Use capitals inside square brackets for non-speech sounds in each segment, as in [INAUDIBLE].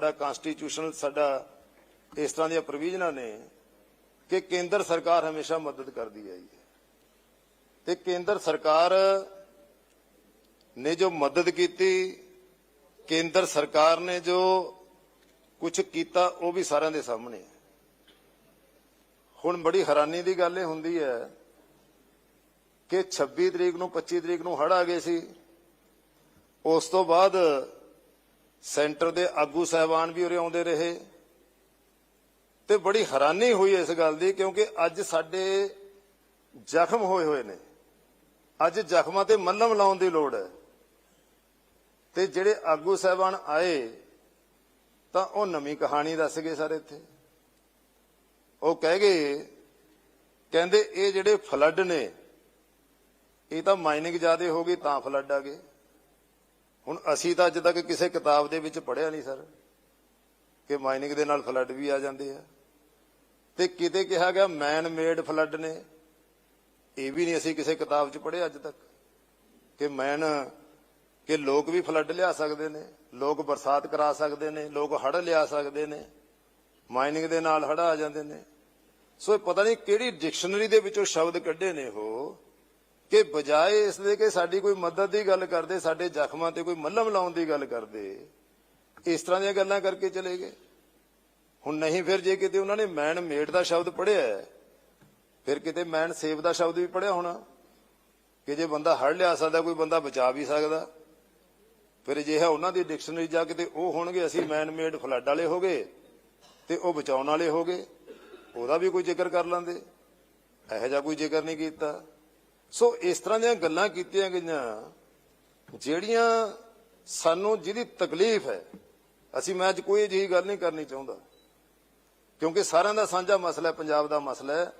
ਸਾਡਾ ਕਨਸਟੀਟਿਊਸ਼ਨਲ ਸਾਡਾ ਇਸ ਤਰ੍ਹਾਂ ਦੀਆਂ ਪ੍ਰੋਵੀਜ਼ਨਾਂ ਨੇ ਕਿ ਕੇਂਦਰ ਸਰਕਾਰ ਹਮੇਸ਼ਾ ਮਦਦ ਕਰਦੀ ਆਈ ਹੈ। ਤੇ ਕੇਂਦਰ ਸਰਕਾਰ ਨੇ ਜੋ ਮਦਦ ਕੀਤੀ, ਕੇਂਦਰ ਸਰਕਾਰ ਨੇ ਜੋ ਕੁਝ ਕੀਤਾ, ਉਹ ਵੀ ਸਾਰਿਆਂ ਦੇ ਸਾਹਮਣੇ ਹੈ। ਹੁਣ ਬੜੀ ਹੈਰਾਨੀ ਦੀ ਗੱਲ ਇਹ ਹੁੰਦੀ ਹੈ ਕਿ 26 ਤਰੀਕ ਨੂੰ 25 ਤਰੀਕ ਨੂੰ ਹੜ ਆ ਗਏ ਸੀ। ਉਸ ਤੋਂ ਬਾਅਦ ਸੈਂਟਰ ਦੇ ਆਗੂ ਸਹਿਬਾਨ ਵੀ ਉਰੇ ਆਉਂਦੇ ਰਹੇ। ਤੇ ਬੜੀ ਹੈਰਾਨੀ ਹੋਈ ਇਸ ਗੱਲ ਦੀ, ਕਿਉਂਕਿ ਅੱਜ ਸਾਡੇ ਜ਼ਖਮ ਹੋਏ ਹੋਏ ਨੇ। ਅੱਜ ਜ਼ਖਮਾਂ ਤੇ ਮੱਲਮ ਲਾਉਣ ਦੀ ਲੋੜ ਹੈ। ਤੇ ਜਿਹੜੇ ਆਗੂ ਸਹਿਬਾਨ ਆਏ, ਤਾਂ ਉਹ ਨਵੀਂ ਕਹਾਣੀ ਦੱਸ ਗਏ ਸਾਰੇ ਇੱਥੇ। ਉਹ ਕਹਿ ਗਏ, ਕਹਿੰਦੇ ਇਹ ਜਿਹੜੇ ਫਲੱਡ ਨੇ, ਇਹ ਤਾਂ ਮਾਈਨਿੰਗ ਜ਼ਿਆਦੇ ਹੋ ਗਈ, ਤਾਂ ਫਲੱਡ ਆ ਗਏ। ਹੁਣ ਅਸੀਂ ਤਾਂ ਅੱਜ ਤੱਕ ਕਿਸੇ ਕਿਤਾਬ ਦੇ ਵਿੱਚ ਪੜ੍ਹਿਆ ਨਹੀਂ, ਸਰ, ਕਿ ਮਾਈਨਿੰਗ ਦੇ ਨਾਲ ਫਲੱਡ ਵੀ ਆ ਜਾਂਦੇ ਆ। ਤੇ ਕਿਤੇ ਕਿਹਾ ਗਿਆ ਮੈਨ ਮੇਡ ਫਲੱਡ ਨੇ। ਇਹ ਵੀ ਨਹੀਂ ਅਸੀਂ ਕਿਸੇ ਕਿਤਾਬ 'ਚ ਪੜ੍ਹਿਆ ਅੱਜ ਤੱਕ ਕਿ ਮੈਨ ਕਿ ਲੋਕ ਵੀ ਫਲੱਡ ਲਿਆ ਸਕਦੇ ਨੇ, ਲੋਕ ਬਰਸਾਤ ਕਰਾ ਸਕਦੇ ਨੇ, ਲੋਕ ਹੜ੍ਹ ਲਿਆ ਸਕਦੇ ਨੇ, ਮਾਈਨਿੰਗ ਦੇ ਨਾਲ ਹੜ੍ਹ ਆ ਜਾਂਦੇ ਨੇ। ਸੋ ਇਹ ਪਤਾ ਨਹੀਂ ਕਿਹੜੀ ਡਿਕਸ਼ਨਰੀ ਦੇ ਵਿੱਚੋਂ ਸ਼ਬਦ ਕੱਢੇ ਨੇ ਉਹ। ਕਿ ਬਜਾਏ ਇਸ ਦੇ ਕਿ ਸਾਡੀ ਕੋਈ ਮਦਦ ਦੀ ਗੱਲ ਕਰਦੇ ਸਾਡੇ ਜ਼ਖਮਾਂ ਤੇ ਕੋਈ ਮੱਲਮ ਲਾਉਣ ਦੀ ਗੱਲ ਕਰਦੇ ਇਸ ਤਰ੍ਹਾਂ ਦੀਆਂ ਗੱਲਾਂ ਕਰਕੇ ਚਲੇ ਗਏ। ਹੁਣ ਨਹੀਂ ਫਿਰ ਜੇ ਕਿਤੇ ਉਹਨਾਂ ਨੇ ਮੈਨ ਮੇਡ ਦਾ ਸ਼ਬਦ ਪੜ੍ਹਿਆ ਹੈ, ਫਿਰ ਕਿਤੇ ਮੈਨ ਸੇਵ ਦਾ ਸ਼ਬਦ ਵੀ ਪੜ੍ਹਿਆ ਹੋਣਾ। ਕਿ ਜੇ ਬੰਦਾ ਹੜ ਲਿਆ ਸਕਦਾ ਕੋਈ ਬੰਦਾ ਬਚਾ ਵੀ ਸਕਦਾ। ਫਿਰ ਜੇ ਹੈ ਉਹਨਾਂ ਦੀ ਡਿਕਸ਼ਨਰੀ ਜਾ ਕੇ ਤੇ ਉਹ ਹੋਣਗੇ ਅਸੀਂ ਮੈਨ ਮੇਡ ਫਲੱਡ ਵਾਲੇ ਹੋ ਗਏ ਤੇ ਉਹ ਬਚਾਉਣ ਵਾਲੇ ਹੋ ਗਏ। ਉਹਦਾ ਵੀ ਕੋਈ ਜ਼ਿਕਰ ਕਰ ਲੈਂਦੇ। ਇਹੋ ਜਿਹਾ ਕੋਈ ਜ਼ਿਕਰ ਨਹੀਂ ਕੀਤਾ। ਸੋ ਇਸ ਤਰ੍ਹਾਂ ਦੀਆਂ ਗੱਲਾਂ ਕੀਤੀਆਂ ਗਈਆਂ, ਜਿਹੜੀਆਂ ਸਾਨੂੰ ਜਿਹਦੀ ਤਕਲੀਫ ਹੈ, ਅਸੀਂ ਮੈਂ ਅੱਜ ਕੋਈ ਅਜਿਹੀ ਗੱਲ ਨਹੀਂ ਕਰਨੀ ਚਾਹੁੰਦਾ। ਕਿਉਂਕਿ ਸਾਰਿਆਂ ਦਾ ਸਾਂਝਾ ਮਸਲਾ ਹੈ, ਪੰਜਾਬ ਦਾ ਮਸਲਾ ਹੈ।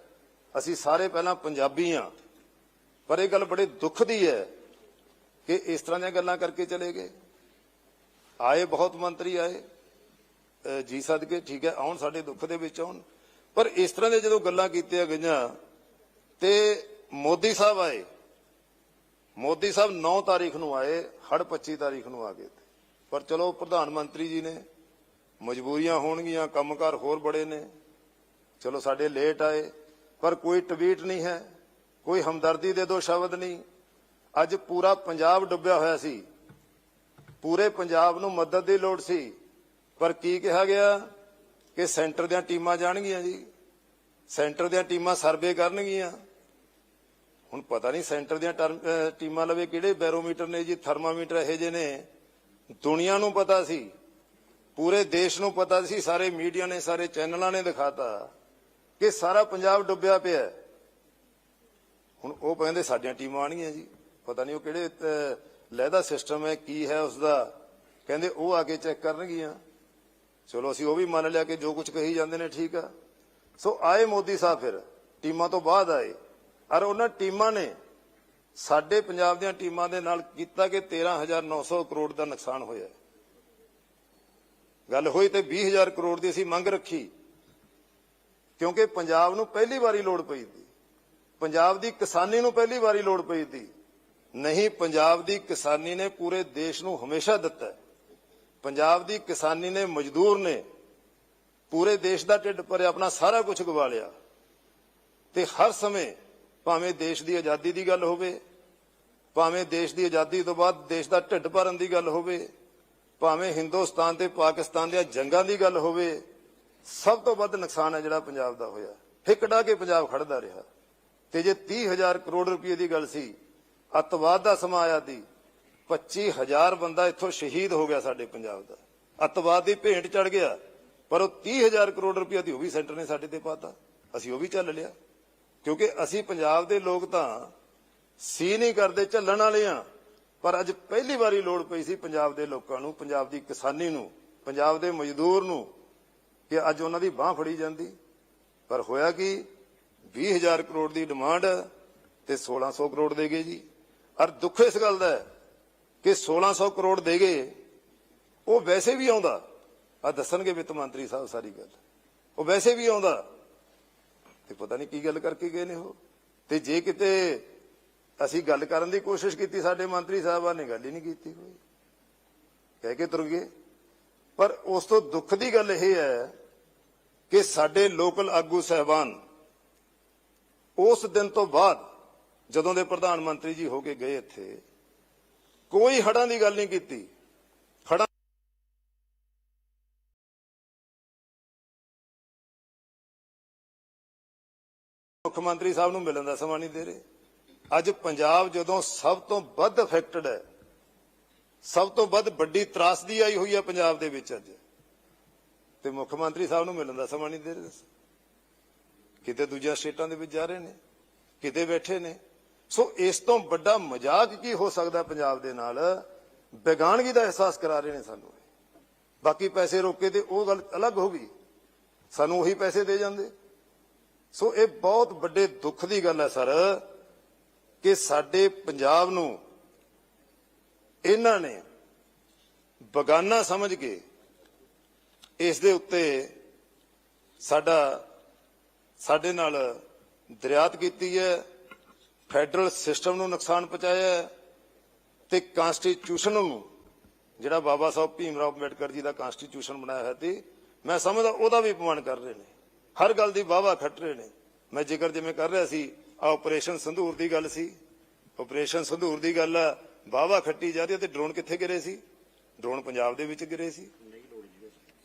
ਅਸੀਂ ਸਾਰੇ ਪਹਿਲਾਂ ਪੰਜਾਬੀ ਹਾਂ। ਪਰ ਇਹ ਗੱਲ ਬੜੇ ਦੁੱਖ ਦੀ ਹੈ ਕਿ ਇਸ ਤਰ੍ਹਾਂ ਦੀਆਂ ਗੱਲਾਂ ਕਰਕੇ ਚਲੇ ਗਏ। ਆਏ, ਬਹੁਤ ਮੰਤਰੀ ਆਏ। ਜੀ ਸਦਕੇ, ਠੀਕ ਹੈ, ਆਉਣ, ਸਾਡੇ ਦੁੱਖ ਦੇ ਵਿੱਚ ਆਉਣ। ਪਰ ਇਸ ਤਰ੍ਹਾਂ ਦੇ ਜਦੋਂ ਗੱਲਾਂ ਕੀਤੀਆਂ ਗਈਆਂ, ਤੇ ਮੋਦੀ ਸਾਹਿਬ ਆਏ। ਮੋਦੀ ਸਾਹਿਬ 9 ਤਾਰੀਖ ਨੂੰ ਆਏ ਹੜ 25 ਤਾਰੀਖ ਨੂੰ ਆ ਗਏ ਪਰ ਚਲੋ, ਪ੍ਰਧਾਨ ਮੰਤਰੀ ਜੀ ਨੇ, ਮਜਬੂਰੀਆਂ ਹੋਣਗੀਆਂ, ਕੰਮਕਾਰ ਹੋਰ ਬੜੇ ਨੇ। ਚਲੋ, ਸਾਡੇ ਲੇਟ ਆਏ, ਪਰ ਕੋਈ ਟਵੀਟ ਨਹੀਂ ਹੈ, ਕੋਈ ਹਮਦਰਦੀ ਦੇ ਦੋ ਸ਼ਬਦ ਨਹੀਂ। ਅੱਜ ਪੂਰਾ ਪੰਜਾਬ ਡੁੱਬਿਆ ਹੋਇਆ ਸੀ। ਪੂਰੇ ਪੰਜਾਬ ਨੂੰ ਮਦਦ ਦੀ ਲੋੜ ਸੀ। ਪਰ ਕੀ ਕਿਹਾ ਗਿਆ? ਕਿ ਸੈਂਟਰ ਦੀਆਂ ਟੀਮਾਂ ਜਾਣਗੀਆਂ ਜੀ। ਸੈਂਟਰ ਦੀਆਂ ਟੀਮਾਂ ਸਰਵੇ ਕਰਨਗੀਆਂ। ਹੁਣ ਪਤਾ ਨਹੀਂ ਸੈਂਟਰ ਦੀਆਂ ਟਰਮ- ਟੀਮਾਂ ਲਵੇ ਕਿਹੜੇ ਬੈਰੋਮੀਟਰ ਨੇ ਜੀ, ਥਰਮਾਮੀਟਰ ਇਹੋ ਜਿਹੇ ਨੇ। ਦੁਨੀਆ ਨੂੰ ਪਤਾ ਸੀ। ਪੂਰੇ ਦੇਸ਼ ਨੂੰ ਪਤਾ ਸੀ, ਸਾਰੇ ਮੀਡੀਆ ਨੇ, ਸਾਰੇ ਚੈਨਲਾਂ ਨੇ ਦਿਖਾਤਾ ਕਿ ਸਾਰਾ ਪੰਜਾਬ ਡੁੱਬਿਆ ਪਿਆ ਹੁਣ ਉਹ ਕਹਿੰਦੇ ਸਾਡੀਆਂ ਟੀਮਾਂ ਆਣਗੀਆਂ ਜੀ। ਪਤਾ ਨਹੀਂ ਉਹ ਕਿਹੜੇ ਲਹਿਦਾ ਸਿਸਟਮ ਹੈ, ਕੀ ਹੈ ਉਸ ਦਾ ਕਹਿੰਦੇ ਉਹ ਆ ਕੇ ਚੈੱਕ ਕਰਨਗੀਆਂ। ਚਲੋ ਅਸੀਂ ਉਹ ਵੀ ਮੰਨ ਲਿਆ ਕਿ ਜੋ ਕੁਝ ਕਹੀ ਜਾਂਦੇ ਨੇ ਠੀਕ ਆ। ਸੋ ਆਏ ਮੋਦੀ ਸਾਹਿਬ ਫਿਰ। ਟੀਮਾਂ ਤੋਂ ਬਾਅਦ ਆਏ। ਔਰ ਉਹਨਾਂ ਟੀਮਾਂ ਨੇ ਸਾਡੇ ਪੰਜਾਬ ਦੀਆਂ ਟੀਮਾਂ ਦੇ ਨਾਲ ਕੀਤਾ ਕਿ 13900 ਕਰੋੜ ਦਾ ਨੁਕਸਾਨ ਹੋਇਆ ਗੱਲ ਹੋਈ ਤੇ 20000 ਕਰੋੜ ਦੀ ਅਸੀਂ ਮੰਗ ਰੱਖੀ, ਕਿਉਂਕਿ ਪੰਜਾਬ ਨੂੰ ਪਹਿਲੀ ਵਾਰੀ ਲੋੜ ਪਈ ਸੀ। ਪੰਜਾਬ ਦੀ ਕਿਸਾਨੀ ਨੂੰ ਪਹਿਲੀ ਵਾਰੀ ਲੋੜ ਪਈ ਸੀ। ਨਹੀਂ, ਪੰਜਾਬ ਦੀ ਕਿਸਾਨੀ ਨੇ ਪੂਰੇ ਦੇਸ਼ ਨੂੰ ਹਮੇਸ਼ਾ ਦਿੱਤਾ ਪੰਜਾਬ ਦੀ ਕਿਸਾਨੀ ਨੇ ਮਜ਼ਦੂਰ ਨੇ ਪੂਰੇ ਦੇਸ਼ ਦਾ ਢਿੱਡ ਭਰਿਆ, ਆਪਣਾ ਸਾਰਾ ਕੁਝ ਗਵਾ ਲਿਆ। ਤੇ ਹਰ ਸਮੇਂ ਭਾਵੇਂ ਦੇਸ਼ ਦੀ ਆਜ਼ਾਦੀ ਦੀ ਗੱਲ ਹੋਵੇ, ਭਾਵੇਂ ਦੇਸ਼ ਦੀ ਆਜ਼ਾਦੀ ਤੋਂ ਬਾਅਦ ਦੇਸ਼ ਦਾ ਢਿੱਡ ਭਰਨ ਦੀ ਗੱਲ ਹੋਵੇ, ਭਾਵੇਂ ਹਿੰਦੁਸਤਾਨ ਤੇ ਪਾਕਿਸਤਾਨ ਦੀਆਂ ਜੰਗਾਂ ਦੀ ਗੱਲ ਹੋਵੇ, ਸਭ ਤੋਂ ਵੱਧ ਨੁਕਸਾਨ ਹੈ ਜਿਹੜਾ ਪੰਜਾਬ ਦਾ ਹੋਇਆ। ਫਿਕੜਾ ਕੇ ਪੰਜਾਬ ਖੜਦਾ ਰਿਹਾ। ਤੇ ਜੇ 30000 ਕਰੋੜ ਰੁਪਏ ਦੀ ਗੱਲ ਸੀ, ਅੱਤਵਾਦ ਦਾ ਸਮਾਂ ਆਇਆ ਦੀ 25000 ਬੰਦਾ ਇੱਥੋਂ ਸ਼ਹੀਦ ਹੋ ਗਿਆ ਸਾਡੇ ਪੰਜਾਬ ਦਾ। ਅੱਤਵਾਦ ਦੀ ਭੇਂਟ ਚੜ ਗਿਆ, ਪਰ ਉਹ 30000 ਕਰੋੜ ਰੁਪਏ ਦੀ ਉਹ ਵੀ ਸੈਂਟਰ ਨੇ ਸਾਡੇ ਤੇ ਪਾਤਾ। ਅਸੀਂ ਉਹ ਵੀ ਚੱਲ ਲਿਆ। ਕਿਉਂਕਿ ਅਸੀਂ ਪੰਜਾਬ ਦੇ ਲੋਕ ਤਾਂ ਸੀ ਨਹੀਂ ਕਰਦੇ, ਝੱਲਣ ਵਾਲੇ ਆ ਪਰ ਅੱਜ ਪਹਿਲੀ ਵਾਰੀ ਲੋੜ ਪਈ ਸੀ ਪੰਜਾਬ ਦੇ ਲੋਕਾਂ ਨੂੰ, ਪੰਜਾਬ ਦੀ ਕਿਸਾਨੀ ਨੂੰ, ਪੰਜਾਬ ਦੇ ਮਜ਼ਦੂਰ ਨੂੰ ਕਿ ਅੱਜ ਉਹਨਾਂ ਦੀ ਬਾਹ ਫੜੀ ਜਾਂਦੀ। ਪਰ ਹੋਇਆ ਕਿ? 20000 ਕਰੋੜ ਦੀ ਡਿਮਾਂਡ ਤੇ 1600 ਕਰੋੜ ਦੇ ਗਏ ਜੀ। ਔਰ ਦੁੱਖ ਇਸ ਗੱਲ ਦਾ ਹੈ ਕਿ 1600 ਕਰੋੜ ਦੇ ਗਏ, ਉਹ ਵੈਸੇ ਵੀ ਆਉਂਦਾ। ਆ ਦੱਸਣਗੇ ਵਿੱਤ ਮੰਤਰੀ ਸਾਹਿਬ ਸਾਰੀ ਗੱਲ। ਉਹ ਵੈਸੇ ਵੀ ਆਉਂਦਾ। ਤੇ ਪਤਾ ਨਹੀਂ ਕੀ ਗੱਲ ਕਰਕੇ ਗਏ ਨੇ ਉਹ। ਤੇ ਜੇ ਕਿਤੇ ਅਸੀਂ ਗੱਲ ਕਰਨ ਦੀ ਕੋਸ਼ਿਸ਼ ਕੀਤੀ, ਸਾਡੇ ਮੰਤਰੀ ਸਾਹਿਬਾਨ ਨੇ ਗੱਲ ਹੀ ਨਹੀਂ ਕੀਤੀ ਕੋਈ। ਕਹਿ ਕੇ ਤੁਰ ਗਏ। ਪਰ ਉਸ ਤੋਂ ਦੁੱਖ ਦੀ ਗੱਲ ਇਹ ਹੈ ਕਿ ਸਾਡੇ ਲੋਕਲ ਆਗੂ ਸਹਿਬਾਨ ਉਸ ਦਿਨ ਤੋਂ ਬਾਅਦ ਜਦੋਂ ਦੇ ਪ੍ਰਧਾਨ ਮੰਤਰੀ ਜੀ ਹੋ ਕੇ ਗਏ ਇੱਥੇ, ਕੋਈ ਹੜਾਂ ਦੀ ਗੱਲ ਨਹੀਂ ਕੀਤੀ। ਮੁੱਖ ਮੰਤਰੀ ਸਾਹਿਬ ਨੂੰ ਮਿਲਣ ਦਾ ਸਮਾਂ ਨਹੀਂ ਦੇ ਰਹੇ। ਅੱਜ ਪੰਜਾਬ ਜਦੋਂ ਸਭ ਤੋਂ ਵੱਧ ਅਫੈਕਟਡ ਹੈ, ਸਭ ਤੋਂ ਵੱਧ ਵੱਡੀ ਤਰਾਸਦੀ ਆਈ ਹੋਈ ਹੈ ਪੰਜਾਬ ਦੇ ਵਿੱਚ ਅੱਜ। ਤੇ ਮੁੱਖ ਮੰਤਰੀ ਸਾਹਿਬ ਨੂੰ ਮਿਲਣ ਦਾ ਸਮਾਂ ਨਹੀਂ ਦੇ ਰਹੇ। ਕਿਤੇ ਦੂਜੀਆਂ ਸਟੇਟਾਂ ਦੇ ਵਿੱਚ ਜਾ ਰਹੇ ਨੇ, ਕਿਤੇ ਬੈਠੇ ਨੇ। ਸੋ ਇਸ ਤੋਂ ਵੱਡਾ ਮਜ਼ਾਕ ਕੀ ਹੋ ਸਕਦਾ ਪੰਜਾਬ ਦੇ ਨਾਲ? ਬੇਗਾਨਗੀ ਦਾ ਅਹਿਸਾਸ ਕਰਾ ਰਹੇ ਨੇ ਸਾਨੂੰ। ਬਾਕੀ ਪੈਸੇ ਰੋਕੇ ਤੇ ਉਹ ਗੱਲ ਅਲੱਗ ਹੋ ਗਈ। ਸਾਨੂੰ ਉਹੀ ਪੈਸੇ ਦੇ ਜਾਂਦੇ। ਸੋ ਇਹ ਬਹੁਤ ਵੱਡੇ ਦੁੱਖ ਦੀ ਗੱਲ ਹੈ ਸਰ, ਕਿ ਸਾਡੇ ਪੰਜਾਬ ਨੂੰ ਇਹਨਾਂ ਨੇ ਬਗਾਨਾ ਸਮਝ ਕੇ ਇਸ ਦੇ ਉੱਤੇ ਸਾਡਾ, ਸਾਡੇ ਨਾਲ ਦਰਿਆਤ ਕੀਤੀ ਹੈ, ਫੈਡਰਲ ਸਿਸਟਮ ਨੂੰ ਨੁਕਸਾਨ ਪਹੁੰਚਾਇਆ ਹੈ ਤੇ ਕਨਸਟੀਟਿਊਸ਼ਨ ਨੂੰ, ਜਿਹੜਾ ਬਾਬਾ ਸਾਹਿਬ ਭੀਮ ਰਾਓ ਅੰਬੇਡਕਰ ਜੀ ਦਾ ਕਨਸਟੀਟਿਊਸ਼ਨ ਬਣਾਇਆ ਹੋਇਆ ਸੀ, ਮੈਂ ਸਮਝਦਾ ਉਹਦਾ ਵੀ ਅਪਮਾਨ ਕਰ ਰਹੇ ਨੇ। ਹਰ ਗੱਲ ਦੀ ਵਾਵਾ ਖੱਟ ਰਹੇ ਨੇ। ਮੈਂ ਜ਼ਿਕਰ ਜਿਵੇਂ ਕਰ ਰਿਹਾ ਸੀ, ਆ ਆਪਰੇਸ਼ਨ ਸੰਧੂਰ ਦੀ ਗੱਲ ਸੀ। ਆਪਰੇਸ਼ਨ ਸੰਧੂਰ ਦੀ ਗੱਲ ਆ ਵਾਵਾ ਖੱਟੀ ਜਾ ਰਹੀ ਹੈ ਤੇ ਡਰੋਨ ਕਿੱਥੇ ਗਿਰੇ ਸੀ? ਡਰੋਨ ਪੰਜਾਬ ਦੇ ਵਿੱਚ ਗਿਰੇ ਸੀ।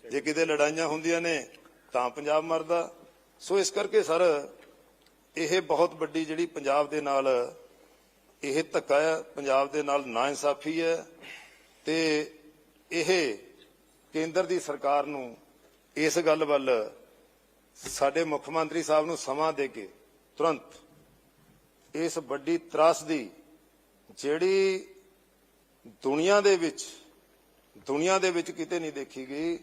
ਜੇ ਕਿਤੇ ਲੜਾਈਆਂ ਹੁੰਦੀਆਂ ਨੇ, ਤਾਂ ਪੰਜਾਬ ਮਰਦਾ। ਸੋ ਇਸ ਕਰਕੇ ਸਰ, ਇਹ ਬਹੁਤ ਵੱਡੀ ਜਿਹੜੀ ਪੰਜਾਬ ਦੇ ਨਾਲ, ਇਹ ਧੱਕਾ ਹੈ ਪੰਜਾਬ ਦੇ ਨਾਲ ਨਾ ਇਨਸਾਫ਼ੀ ਹੈ ਤੇ ਇਹ ਕੇਂਦਰ ਦੀ ਸਰਕਾਰ ਨੂੰ ਇਸ ਗੱਲ ਵੱਲ ਸਾਡੇ ਮੁੱਖ ਮੰਤਰੀ ਸਾਹਿਬ ਨੂੰ ਸਮਾਂ ਦੇ ਕੇ ਤੁਰੰਤ ਇਸ ਵੱਡੀ ਤਰਾਸਦੀ ਜਿਹੜੀ ਦੁਨੀਆ ਦੇ ਵਿੱਚ, ਦੁਨੀਆ ਦੇ ਵਿੱਚ ਕਿਤੇ ਨਹੀਂ ਦੇਖੀ ਗਈ,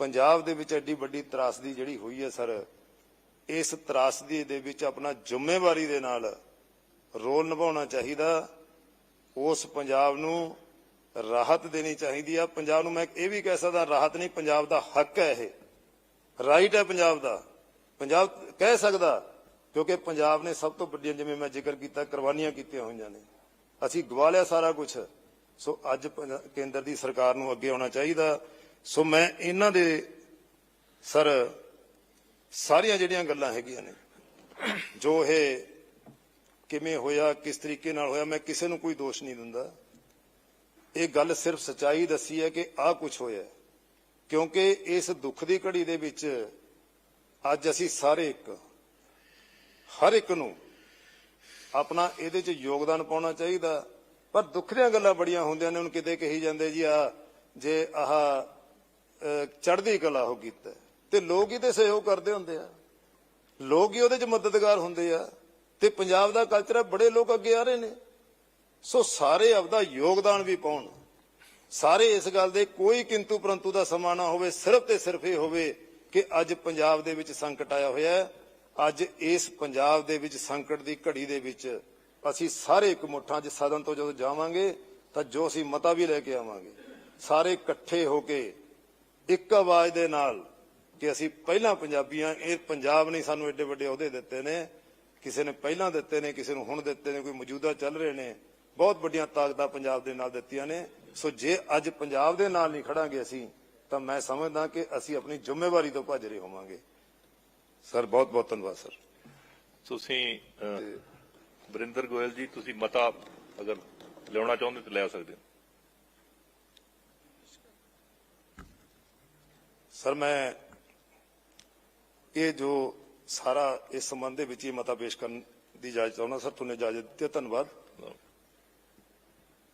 ਪੰਜਾਬ ਦੇ ਵਿੱਚ ਐਡੀ ਵੱਡੀ ਤਰਾਸਦੀ ਜਿਹੜੀ ਹੋਈ ਹੈ ਸਰ, ਇਸ ਤਰਾਸਦੀ ਦੇ ਵਿੱਚ ਆਪਣਾ ਜ਼ਿੰਮੇਵਾਰੀ ਦੇ ਨਾਲ ਰੋਲ ਨਿਭਾਉਣਾ ਚਾਹੀਦਾ। ਉਸ ਪੰਜਾਬ ਨੂੰ ਰਾਹਤ ਦੇਣੀ ਚਾਹੀਦੀ ਆ। ਪੰਜਾਬ ਨੂੰ ਮੈਂ ਇਹ ਵੀ ਕਹਿ ਸਕਦਾ, ਰਾਹਤ ਨਹੀਂ, ਪੰਜਾਬ ਦਾ ਹੱਕ ਹੈ ਇਹ। ਰਾਈਟ ਹੈ ਪੰਜਾਬ ਦਾ। ਪੰਜਾਬ ਕਹਿ ਸਕਦਾ, ਕਿਉਂਕਿ ਪੰਜਾਬ ਨੇ ਸਭ ਤੋਂ ਵੱਡੀਆਂ, ਜਿਵੇਂ ਮੈਂ ਜ਼ਿਕਰ ਕੀਤਾ, ਕੁਰਬਾਨੀਆਂ ਕੀਤੀਆਂ ਹੋਈਆਂ ਨੇ। ਅਸੀਂ ਗਵਾ ਲਿਆ ਸਾਰਾ ਕੁਝ ਸੋ ਅੱਜ ਪੰਜ- ਕੇਂਦਰ ਦੀ ਸਰਕਾਰ ਨੂੰ ਅੱਗੇ ਆਉਣਾ ਚਾਹੀਦਾ। ਸੋ ਮੈਂ ਇਹਨਾਂ ਦੇ ਸਰ, ਸਾਰੀਆਂ ਜਿਹੜੀਆਂ ਗੱਲਾਂ ਹੈਗੀਆਂ ਨੇ, ਜੋ ਇਹ ਕਿਵੇਂ ਹੋਇਆ, ਕਿਸ ਤਰੀਕੇ ਨਾਲ ਹੋਇਆ, ਮੈਂ ਕਿਸੇ ਨੂੰ ਕੋਈ ਦੋਸ਼ ਨਹੀਂ ਦਿੰਦਾ। ਇਹ ਗੱਲ ਸਿਰਫ ਸਚਾਈ ਦੱਸੀ ਹੈ ਕਿ ਆਹ ਕੁਝ ਹੋਇਆ ਕਿਉਂਕਿ ਇਸ ਦੁੱਖ ਦੀ ਘੜੀ ਦੇ ਵਿੱਚ ਅੱਜ ਅਸੀਂ ਸਾਰੇ ਇੱਕ ਹਰ ਇੱਕ ਨੂੰ ਆਪਣਾ ਇਹਦੇ 'ਚ ਯੋਗਦਾਨ ਪਾਉਣਾ ਚਾਹੀਦਾ। ਪਰ ਦੁੱਖ ਦੀਆਂ ਗੱਲਾਂ ਬੜੀਆਂ ਹੁੰਦੀਆਂ ਨੇ, ਹੁਣ ਕਿਤੇ ਕਹੀ ਜਾਂਦੇ ਜੀ ਆ ਜੇ ਆਹ ਚੜ੍ਹਦੀ ਕਲਾ ਹੋ ਕੀਤਾ ਤੇ। ਲੋਕ ਹੀ ਤੇ ਸਹਿਯੋਗ ਕਰਦੇ ਹੁੰਦੇ ਆ। ਲੋਕ ਹੀ ਉਹਦੇ 'ਚ ਮਦਦਗਾਰ ਹੁੰਦੇ ਆ। ਤੇ ਪੰਜਾਬ ਦਾ ਕਲਚਰ ਆ, ਬੜੇ ਲੋਕ ਅੱਗੇ ਆ ਰਹੇ ਨੇ। ਸੋ ਸਾਰੇ ਆਪਦਾ ਯੋਗਦਾਨ ਵੀ ਪਾਉਣ। ਸਾਰੇ ਇਸ ਗੱਲ ਦੇ ਕੋਈ ਕਿੰਤੂ ਪਰੰਤੂ ਦਾ ਸਮਾਂ ਨਾ ਹੋਵੇ, ਸਿਰਫ ਤੇ ਸਿਰਫ ਇਹ ਹੋਵੇ ਕਿ ਅੱਜ ਪੰਜਾਬ ਦੇ ਵਿੱਚ ਸੰਕਟ ਆਇਆ ਹੋਇਆ ਹੈ। ਅੱਜ ਇਸ ਪੰਜਾਬ ਦੇ ਵਿੱਚ ਸੰਕਟ ਦੀ ਘੜੀ ਦੇ ਵਿੱਚ ਅਸੀਂ ਸਾਰੇ ਇੱਕ ਮੁੱਠਾਂ 'ਚ ਸਦਨ ਤੋਂ ਜਦੋਂ ਜਾਵਾਂਗੇ, ਤਾਂ ਜੋ ਅਸੀਂ ਮਤਾ ਵੀ ਲੈ ਕੇ ਆਵਾਂਗੇ। ਸਾਰੇ ਇਕੱਠੇ ਹੋ ਕੇ ਇੱਕ ਆਵਾਜ਼ ਦੇ ਨਾਲ ਕਿ ਅਸੀਂ ਪਹਿਲਾਂ ਪੰਜਾਬੀਆਂ, ਇਹ ਪੰਜਾਬ ਨੇ ਸਾਨੂੰ ਏਡੇ ਵੱਡੇ ਅਹੁਦੇ ਦਿੱਤੇ ਨੇ, ਕਿਸੇ ਨੇ ਪਹਿਲਾਂ ਦਿੱਤੇ ਨੇ, ਕਿਸੇ ਨੂੰ ਹੁਣ ਦਿੱਤੇ ਨੇ, ਕੋਈ ਮੌਜੂਦਾ ਚੱਲ ਰਹੇ ਨੇ। ਬਹੁਤ ਵੱਡੀਆਂ ਤਾਕਤਾਂ ਪੰਜਾਬ ਦੇ ਨਾਲ ਦਿੱਤੀਆਂ ਨੇ। ਸੋ ਜੇ ਅੱਜ ਪੰਜਾਬ ਦੇ ਨਾਲ ਨਹੀਂ ਖੜਾਂਗੇ ਅਸੀਂ ਤਾਂ ਮੈਂ ਸਮਝਦਾ ਕਿ ਅਸੀਂ ਆਪਣੀ ਜ਼ਿੰਮੇਵਾਰੀ ਤੋਂ ਭੱਜ ਰਹੇ ਹੋਵਾਂਗੇ। ਸਰ ਬਹੁਤ ਬਹੁਤ ਧੰਨਵਾਦ ਸਰ। ਤੁਸੀਂ ਅਹ, ਵਰਿੰਦਰ ਗੋਇਲ ਜੀ ਤੁਸੀਂ ਮਤਾ ਅਗਰ ਲਿਆਉਣਾ ਚਾਹੁੰਦੇ ਤਾਂ ਲੈ ਸਕਦੇ ਹੋ। ਸਰ ਮੈਂ ਇਹ ਜੋ ਸਾਰਾ ਇਸ ਸੰਬੰਧ ਦੇ ਵਿੱਚ ਹੀ ਮਤਾ ਪੇਸ਼ ਕਰਨ ਦੀ ਇਜਾਜ਼ਤ ਚਾਹੁੰਦਾ ਸਰ ਤੁਹਾਨੂੰ ਇਜਾਜ਼ਤ ਦਿੱਤੀ ਧੰਨਵਾਦ।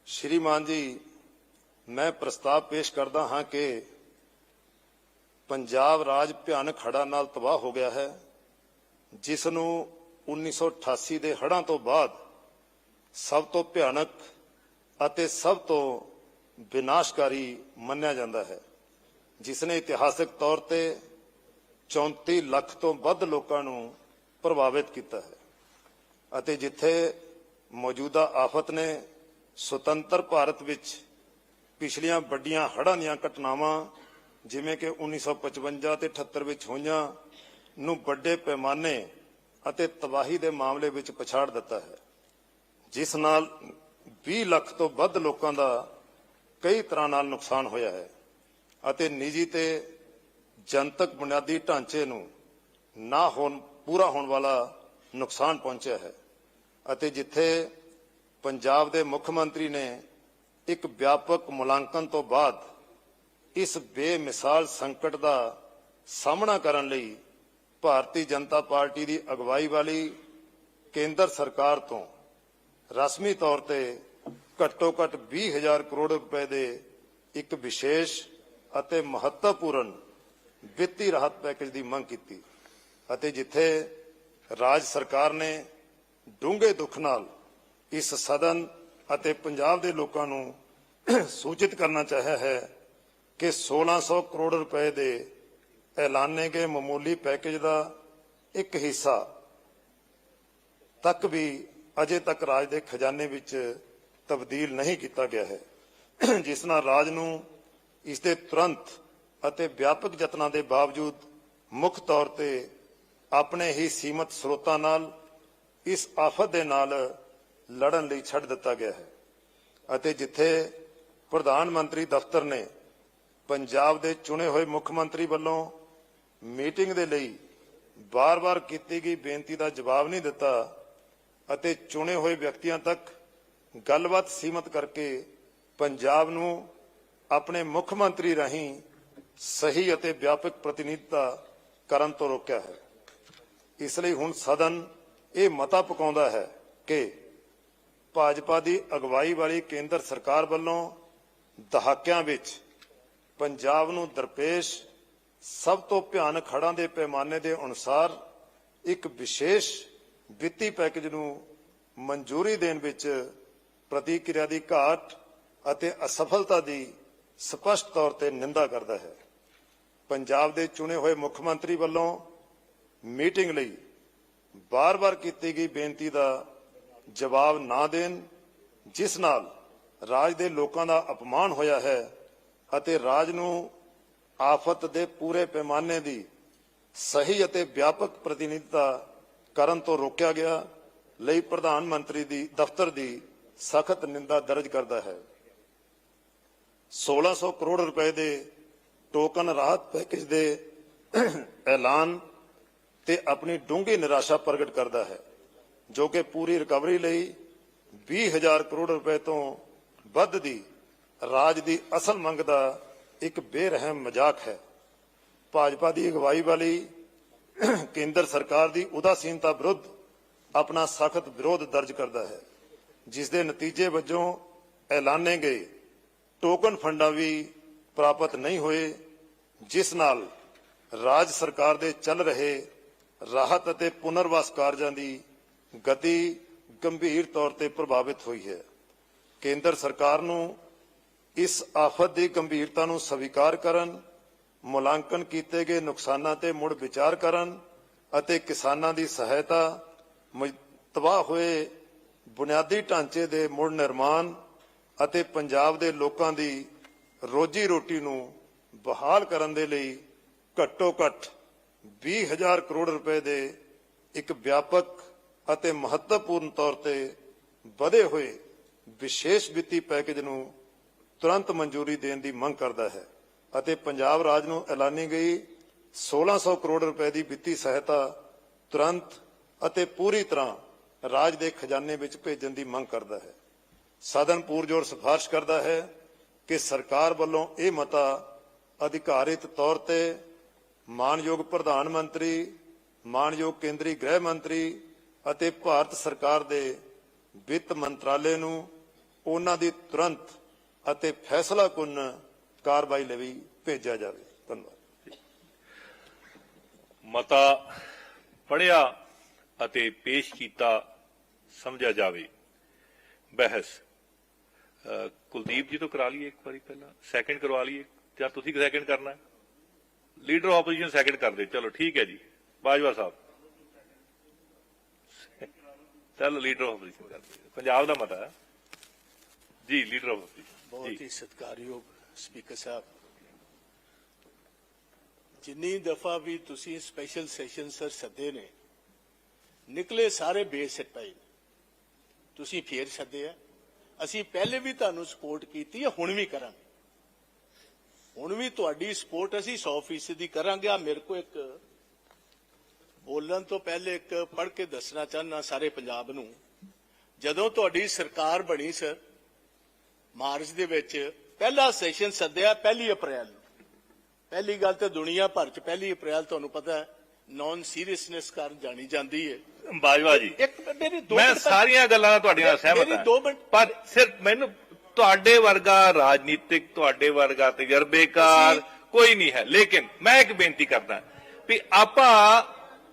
ਸ਼੍ਰੀਮਾਨ ਜੀ ਮੈਂ ਪ੍ਰਸਤਾਵ ਪੇਸ਼ ਕਰਦਾ ਹਾਂ ਕਿ ਪੰਜਾਬ ਰਾਜ ਭਿਆਨਕ ਹੜ੍ਹਾਂ ਨਾਲ ਤਬਾਹ ਹੋ ਗਿਆ ਹੈ ਜਿਸ ਨੂੰ 1988 ਦੇ ਹੜ੍ਹਾਂ ਤੋਂ ਬਾਅਦ ਸਭ ਤੋਂ ਭਿਆਨਕ ਅਤੇ ਸਭ ਤੋਂ ਵਿਨਾਸ਼ਕਾਰੀ ਮੰਨਿਆ ਜਾਂਦਾ ਹੈ। ਜਿਸ ਨੇ ਇਤਿਹਾਸਕ ਤੌਰ ਤੇ 34 ਲੱਖ ਤੋਂ ਵੱਧ ਲੋਕਾਂ ਨੂੰ ਪ੍ਰਭਾਵਿਤ ਕੀਤਾ ਹੈ ਅਤੇ ਜਿੱਥੇ ਮੌਜੂਦਾ ਆਫਤ ਨੇ ਸੁਤੰਤਰ ਭਾਰਤ ਵਿੱਚ ਪਿਛਲੀਆਂ ਵੱਡੀਆਂ ਹੜ੍ਹਾਂ ਦੀਆਂ ਘਟਨਾਵਾਂ, ਜਿਵੇਂ ਕਿ 1955 ਤੇ 78 ਵਿੱਚ ਹੋਈਆਂ, ਨੂੰ ਵੱਡੇ ਪੈਮਾਨੇ ਅਤੇ ਤਬਾਹੀ ਦੇ ਮਾਮਲੇ ਵਿੱਚ ਪਛਾੜ ਦਿੱਤਾ ਹੈ। ਜਿਸ ਨਾਲ 20 ਲੱਖ ਤੋਂ ਵੱਧ ਲੋਕਾਂ ਦਾ ਕਈ ਤਰ੍ਹਾਂ ਨਾਲ ਨੁਕਸਾਨ ਹੋਇਆ ਹੈ ਅਤੇ ਨਿੱਜੀ ਤੇ ਜਨਤਕ ਬੁਨਿਆਦੀ ਢਾਂਚੇ ਨੂੰ ਨਾ ਹੋਣ, ਪੂਰਾ ਹੋਣ ਵਾਲਾ ਨੁਕਸਾਨ ਪਹੁੰਚਿਆ ਹੈ ਅਤੇ ਜਿੱਥੇ ਪੰਜਾਬ ਦੇ ਮੁੱਖ ਮੰਤਰੀ ਨੇ ਇੱਕ ਵਿਆਪਕ ਮੁਲਾਂਕਣ ਤੋਂ ਬਾਅਦ ਇਸ ਬੇਮਿਸਾਲ ਸੰਕਟ ਦਾ ਸਾਹਮਣਾ ਕਰਨ ਲਈ ਭਾਰਤੀ ਜਨਤਾ ਪਾਰਟੀ ਦੀ ਅਗਵਾਈ ਵਾਲੀ ਕੇਂਦਰ ਸਰਕਾਰ ਤੋਂ ਰਸਮੀ ਤੌਰ ਤੇ ਘੱਟੋ ਘੱਟ 20000 ਕਰੋੜ ਰੁਪਏ ਦੇ ਇੱਕ ਵਿਸ਼ੇਸ਼ ਅਤੇ ਮਹੱਤਵਪੂਰਨ ਵਿੱਤੀ ਰਾਹਤ ਪੈਕੇਜ ਦੀ ਮੰਗ ਕੀਤੀ ਅਤੇ ਜਿੱਥੇ ਰਾਜ ਸਰਕਾਰ ਨੇ ਡੂੰਘੇ ਦੁੱਖ ਨਾਲ ਇਸ ਸਦਨ ਅਤੇ ਪੰਜਾਬ ਦੇ ਲੋਕਾਂ ਨੂੰ ਸੂਚਿਤ ਕਰਨਾ ਚਾਹਿਆ ਹੈ ਕਿ 1600 ਕਰੋੜ ਰੁਪਏ ਦੇ ਐਲਾਨੇ ਗਏ ਮਾਮੂਲੀ ਪੈਕੇਜ ਦਾ ਇੱਕ ਹਿੱਸਾ ਤੱਕ ਵੀ ਅਜੇ ਤੱਕ ਰਾਜ ਦੇ ਖਜ਼ਾਨੇ ਵਿੱਚ ਤਬਦੀਲ ਨਹੀਂ ਕੀਤਾ ਗਿਆ ਹੈ। ਜਿਸ ਨਾਲ ਰਾਜ ਨੂੰ ਇਸ ਦੇ ਤੁਰੰਤ ਅਤੇ ਵਿਆਪਕ ਯਤਨਾਂ ਦੇ ਬਾਵਜੂਦ ਮੁੱਖ ਤੌਰ ਤੇ ਆਪਣੇ ਹੀ ਸੀਮਤ ਸਰੋਤਾਂ ਨਾਲ, ਇਸ ਆਫਤ ਦੇ ਨਾਲ ਲੜਨ ਲਈ ਛੱਡ ਦਿੱਤਾ ਗਿਆ ਹੈ ਅਤੇ ਜਿੱਥੇ ਪ੍ਰਧਾਨ ਮੰਤਰੀ ਦਫ਼ਤਰ ਨੇ ਪੰਜਾਬ ਦੇ ਚੁਣੇ ਹੋਏ ਮੁੱਖ ਮੰਤਰੀ ਵੱਲੋਂ ਮੀਟਿੰਗ ਦੇ ਲਈ ਬਾਰ-ਬਾਰ ਕੀਤੀ ਗਈ ਬੇਨਤੀ ਦਾ ਜਵਾਬ ਨਹੀਂ ਦਿੱਤਾ ਅਤੇ ਚੁਣੇ ਹੋਏ ਵਿਅਕਤੀਆਂ ਤੱਕ ਗੱਲਬਾਤ ਸੀਮਤ ਕਰਕੇ ਪੰਜਾਬ ਨੂੰ ਆਪਣੇ ਮੁੱਖ ਮੰਤਰੀ ਰਾਹੀਂ ਸਹੀ ਅਤੇ ਵਿਆਪਕ ਪ੍ਰਤੀਨਿਧਤਾ ਕਰਨ ਤੋਂ ਰੋਕਿਆ ਹੈ। ਇਸ ਲਈ ਹੁਣ ਸਦਨ ਇਹ ਮਤਾ ਪਕਾਉਂਦਾ ਹੈ ਕਿ ਭਾਜਪਾ ਦੀ ਅਗਵਾਈ ਵਾਲੀ ਕੇਂਦਰ ਸਰਕਾਰ ਵੱਲੋਂ ਦਹਾਕਿਆਂ ਵਿੱਚ ਪੰਜਾਬ ਨੂੰ ਦਰਪੇਸ਼ ਸਭ ਤੋਂ ਭਿਆਨਕ ਹੜ੍ਹਾਂ ਦੇ ਪੈਮਾਨੇ ਦੇ ਅਨੁਸਾਰ ਇੱਕ ਵਿਸ਼ੇਸ਼ ਵਿੱਤੀ ਪੈਕੇਜ ਨੂੰ ਮਨਜ਼ੂਰੀ ਦੇਣ ਵਿੱਚ ਪ੍ਰਤੀਕਿਰਿਆ ਦੀ ਘਾਟ ਅਤੇ ਅਸਫਲਤਾ ਦੀ ਸਪਸ਼ਟ ਤੌਰ ਤੇ ਨਿੰਦਾ ਕਰਦਾ ਹੈ। ਪੰਜਾਬ ਦੇ ਚੁਣੇ ਹੋਏ ਮੁੱਖ ਮੰਤਰੀ ਵੱਲੋਂ ਮੀਟਿੰਗ ਲਈ ਬਾਰ-ਬਾਰ ਕੀਤੀ ਗਈ ਬੇਨਤੀ ਦਾ ਜਵਾਬ ਨਾ ਦੇਣ, ਜਿਸ ਨਾਲ ਰਾਜ ਦੇ ਲੋਕਾਂ ਦਾ ਅਪਮਾਨ ਹੋਇਆ ਹੈ ਅਤੇ ਰਾਜ ਨੂੰ ਆਫਤ ਦੇ ਪੂਰੇ ਪੈਮਾਨੇ ਦੀ ਸਹੀ ਅਤੇ ਵਿਆਪਕ ਪ੍ਰਤੀਨਿਧਤਾ ਕਰਨ ਤੋਂ ਰੋਕਿਆ ਗਿਆ, ਲਈ ਪ੍ਰਧਾਨ ਮੰਤਰੀ ਦੀ, ਦਫ਼ਤਰ ਦੀ ਸਖਤ ਨਿੰਦਾ ਦਰਜ ਕਰਦਾ ਹੈ। 1600 ਕਰੋੜ ਰੁਪਏ ਦੇ ਟੋਕਨ ਰਾਹਤ ਪੈਕੇਜ ਦੇ ਐਲਾਨ ਤੇ ਆਪਣੀ ਡੂੰਘੀ ਨਿਰਾਸ਼ਾ ਪ੍ਰਗਟ ਕਰਦਾ ਹੈ। ਜੋ ਕਿ ਪੂਰੀ ਰਿਕਵਰੀ ਲਈ 20000 ਕਰੋੜ ਰੁਪਏ ਤੋਂ ਵੱਧ ਦੀ ਰਾਜ ਦੀ ਅਸਲ ਮੰਗ ਦਾ ਇੱਕ ਬੇਰਹਿਮ ਮਜ਼ਾਕ ਹੈ। ਭਾਜਪਾ ਦੀ ਅਗਵਾਈ ਵਾਲੀ ਕੇਂਦਰ ਸਰਕਾਰ ਦੀ ਉਦਾਸੀਨਤਾ ਵਿਰੁੱਧ ਆਪਣਾ ਸਖਤ ਵਿਰੋਧ ਦਰਜ ਕਰਦਾ ਹੈ। ਜਿਸ ਦੇ ਨਤੀਜੇ ਵਜੋਂ ਐਲਾਨੇ ਗਏ ਟੋਕਨ ਫੰਡਾਂ ਵੀ ਪ੍ਰਾਪਤ ਨਹੀਂ ਹੋਏ, ਜਿਸ ਨਾਲ ਰਾਜ ਸਰਕਾਰ ਦੇ ਚੱਲ ਰਹੇ ਰਾਹਤ ਅਤੇ ਪੁਨਰਵਾਸ ਕਾਰਜਾਂ ਦੀ ਗਤੀ ਗੰਭੀਰ ਤੌਰ ਤੇ ਪ੍ਰਭਾਵਿਤ ਹੋਈ ਹੈ। ਕੇਂਦਰ ਸਰਕਾਰ ਨੂੰ ਇਸ ਆਫਤ ਦੀ ਗੰਭੀਰਤਾ ਨੂੰ ਸਵੀਕਾਰ ਕਰਨ, ਮੁਲਾਂਕਣ ਕੀਤੇ ਗਏ ਨੁਕਸਾਨਾਂ ਤੇ ਮੁੜ ਵਿਚਾਰ ਕਰਨ ਅਤੇ ਕਿਸਾਨਾਂ ਦੀ ਸਹਾਇਤਾ ਤਬਾਹ ਹੋਏ ਬੁਨਿਆਦੀ ਢਾਂਚੇ ਦੇ ਮੁੜ ਨਿਰਮਾਣ ਅਤੇ ਪੰਜਾਬ ਦੇ ਲੋਕਾਂ ਦੀ ਰੋਜੀ ਰੋਟੀ ਨੂੰ ਬਹਾਲ ਕਰਨ ਦੇ ਲਈ ਘੱਟੋ ਘੱਟ 20000 ਕਰੋੜ ਰੁਪਏ ਦੇ ਇੱਕ ਵਿਆਪਕ ਅਤੇ ਮਹੱਤਵਪੂਰਨ ਤੌਰ ਤੇ ਵਧੇ ਹੋਏ ਵਿਸ਼ੇਸ਼ ਵਿੱਤੀ ਪੈਕੇਜ ਨੂੰ ਤੁਰੰਤ ਮਨਜ਼ੂਰੀ ਦੇਣ ਦੀ ਮੰਗ ਕਰਦਾ ਹੈ ਅਤੇ ਪੰਜਾਬ ਰਾਜ ਨੂੰ ਐਲਾਨੀ ਗਈ 1600 ਕਰੋੜ ਰੁਪਏ ਦੀ ਵਿੱਤੀ ਸਹਾਇਤਾ ਤੁਰੰਤ ਅਤੇ ਪੂਰੀ ਤਰ੍ਹਾਂ ਰਾਜ ਦੇ ਖਜ਼ਾਨੇ ਵਿੱਚ ਭੇਜਣ ਦੀ ਮੰਗ ਕਰਦਾ ਹੈ। ਸਦਨ ਪੂਰਜੋਰ ਸਿਫਾਰਿਸ਼ ਕਰਦਾ ਹੈ ਕਿ ਸਰਕਾਰ ਵੱਲੋਂ ਇਹ ਮਤਾ ਅਧਿਕਾਰਿਤ ਤੌਰ ਤੇ ਮਾਨਯੋਗ ਪ੍ਰਧਾਨ ਮੰਤਰੀ, ਮਾਨਯੋਗ ਕੇਂਦਰੀ ਗ੍ਰਹਿ ਮੰਤਰੀ ਅਤੇ ਭਾਰਤ ਸਰਕਾਰ ਦੇ ਵਿੱਤ ਮੰਤਰਾਲੇ ਨੂੰ ਉਹਨਾਂ ਦੀ ਤੁਰੰਤ ਅਤੇ ਫੈਸਲਾਕੁੰਨ ਕਾਰਵਾਈ ਲਈ ਭੇਜਿਆ ਜਾਵੇ। ਧੰਨਵਾਦ। ਮਤਾ ਪੜਿਆ ਅਤੇ ਪੇਸ਼ ਕੀਤਾ ਸਮਝਿਆ ਜਾਵੇ। ਬਹਿਸ। ਕੁਲਦੀਪ ਜੀ ਤੋਂ ਕਰਾ ਲਈਏ ਇੱਕ ਵਾਰੀ ਪਹਿਲਾਂ। ਸੈਕਿੰਡ ਕਰਵਾ ਲਈਏ। ਜਾਂ ਤੁਸੀਂ ਸੈਕਿੰਡ ਕਰਨਾ ਹੈ? ਲੀਡਰ ਆਪੋਜੀਸ਼ਨ ਸੈਕਿੰਡ ਕਰ ਦਿਓ ਚਲੋ, ਠੀਕ ਹੈ ਜੀ। ਬਾਜਵਾ ਸਾਹਿਬ। ਚਲੋ ਲੀਡਰ ਆਪੋਜੀਸ਼ਨ ਕਰ ਦਿਓ ਪੰਜਾਬ ਦਾ ਮਤਾ ਹੈ। ਜੀ ਲੀਡਰ ਆਪੋਜੀਸ਼ਨ ਬਹੁਤ ਹੀ ਸਤਿਕਾਰਯੋਗ ਸਪੀਕਰ ਸਾਹਿਬ। ਜਿੰਨੀ ਦਫਾ ਵੀ ਤੁਸੀਂ ਸਪੈਸ਼ਲ ਸੈਸ਼ਨ ਸਰ ਸੱਦੇ ਨੇ ਨਿਕਲੇ ਸਾਰੇ ਬੇਸਿੱਟ ਪਏ ਨੇ। ਤੁਸੀਂ ਫੇਰ ਸੱਦੇ ਆ। ਅਸੀਂ ਪਹਿਲੇ ਵੀ ਤੁਹਾਨੂੰ ਸਪੋਰਟ ਕੀਤੀ ਹੈ ਹੁਣ ਵੀ ਕਰਾਂਗੇ। ਹੁਣ ਵੀ ਤੁਹਾਡੀ ਸਪੋਰਟ ਅਸੀਂ 100% ਦੀ ਕਰਾਂਗੇ। ਆ ਮੇਰੇ ਕੋ ਇੱਕ ਬੋਲਣ ਤੋਂ ਪਹਿਲੇ ਇੱਕ ਪੜ੍ਹ ਕੇ ਦੱਸਣਾ ਚਾਹਨਾ ਸਾਰੇ ਪੰਜਾਬ ਨੂੰ ਜਦੋਂ ਤੁਹਾਡੀ ਸਰਕਾਰ ਬਣੀ ਸਰ ਮਾਰਚ ਦੇ ਵਿੱਚ ਪਹਿਲਾ ਸੈਸ਼ਨ ਸੱਦਿਆ ਪਹਿਲੀ ਅਪ੍ਰੈਲ ਨੂੰ। ਪਹਿਲੀ ਗੱਲ ਤੇ ਦੁਨੀਆ ਭਰ ਚ ਪਹਿਲੀ ਅਪ੍ਰੈਲ ਤੁਹਾਨੂੰ ਪਤਾ ਹੈ ਨਾਨ ਸੀਰੀਅਸਨੈਸ ਕਾਰਨ ਜਾਣੀ ਜਾਂਦੀ ਹੈ ਬਾਜਵਾ ਜੀ ਇੱਕ ਮੇਰੀ ਦੋ ਮੈਂ ਸਾਰੀਆਂ ਗੱਲਾਂ ਨਾਲ ਤੁਹਾਡੀਆਂ ਨਾਲ ਸਹਿਮਤ ਮੇਰੀ ਹਾਂ ਮਿੰਟ- ਪਰ ਸਿਰਫ ਮੈਨੂੰ ਤੁਹਾਡੇ ਵਰਗਾ ਰਾਜਨੀਤਿਕ ਤੁਹਾਡੇ ਵਰਗਾ ਤਜਰਬੇਕਾਰ ਕੋਈ ਨਹੀਂ ਹੈ। ਲੇਕਿਨ ਮੈਂ ਇੱਕ ਬੇਨਤੀ ਕਰਦਾ ਵੀ ਆਪਾਂ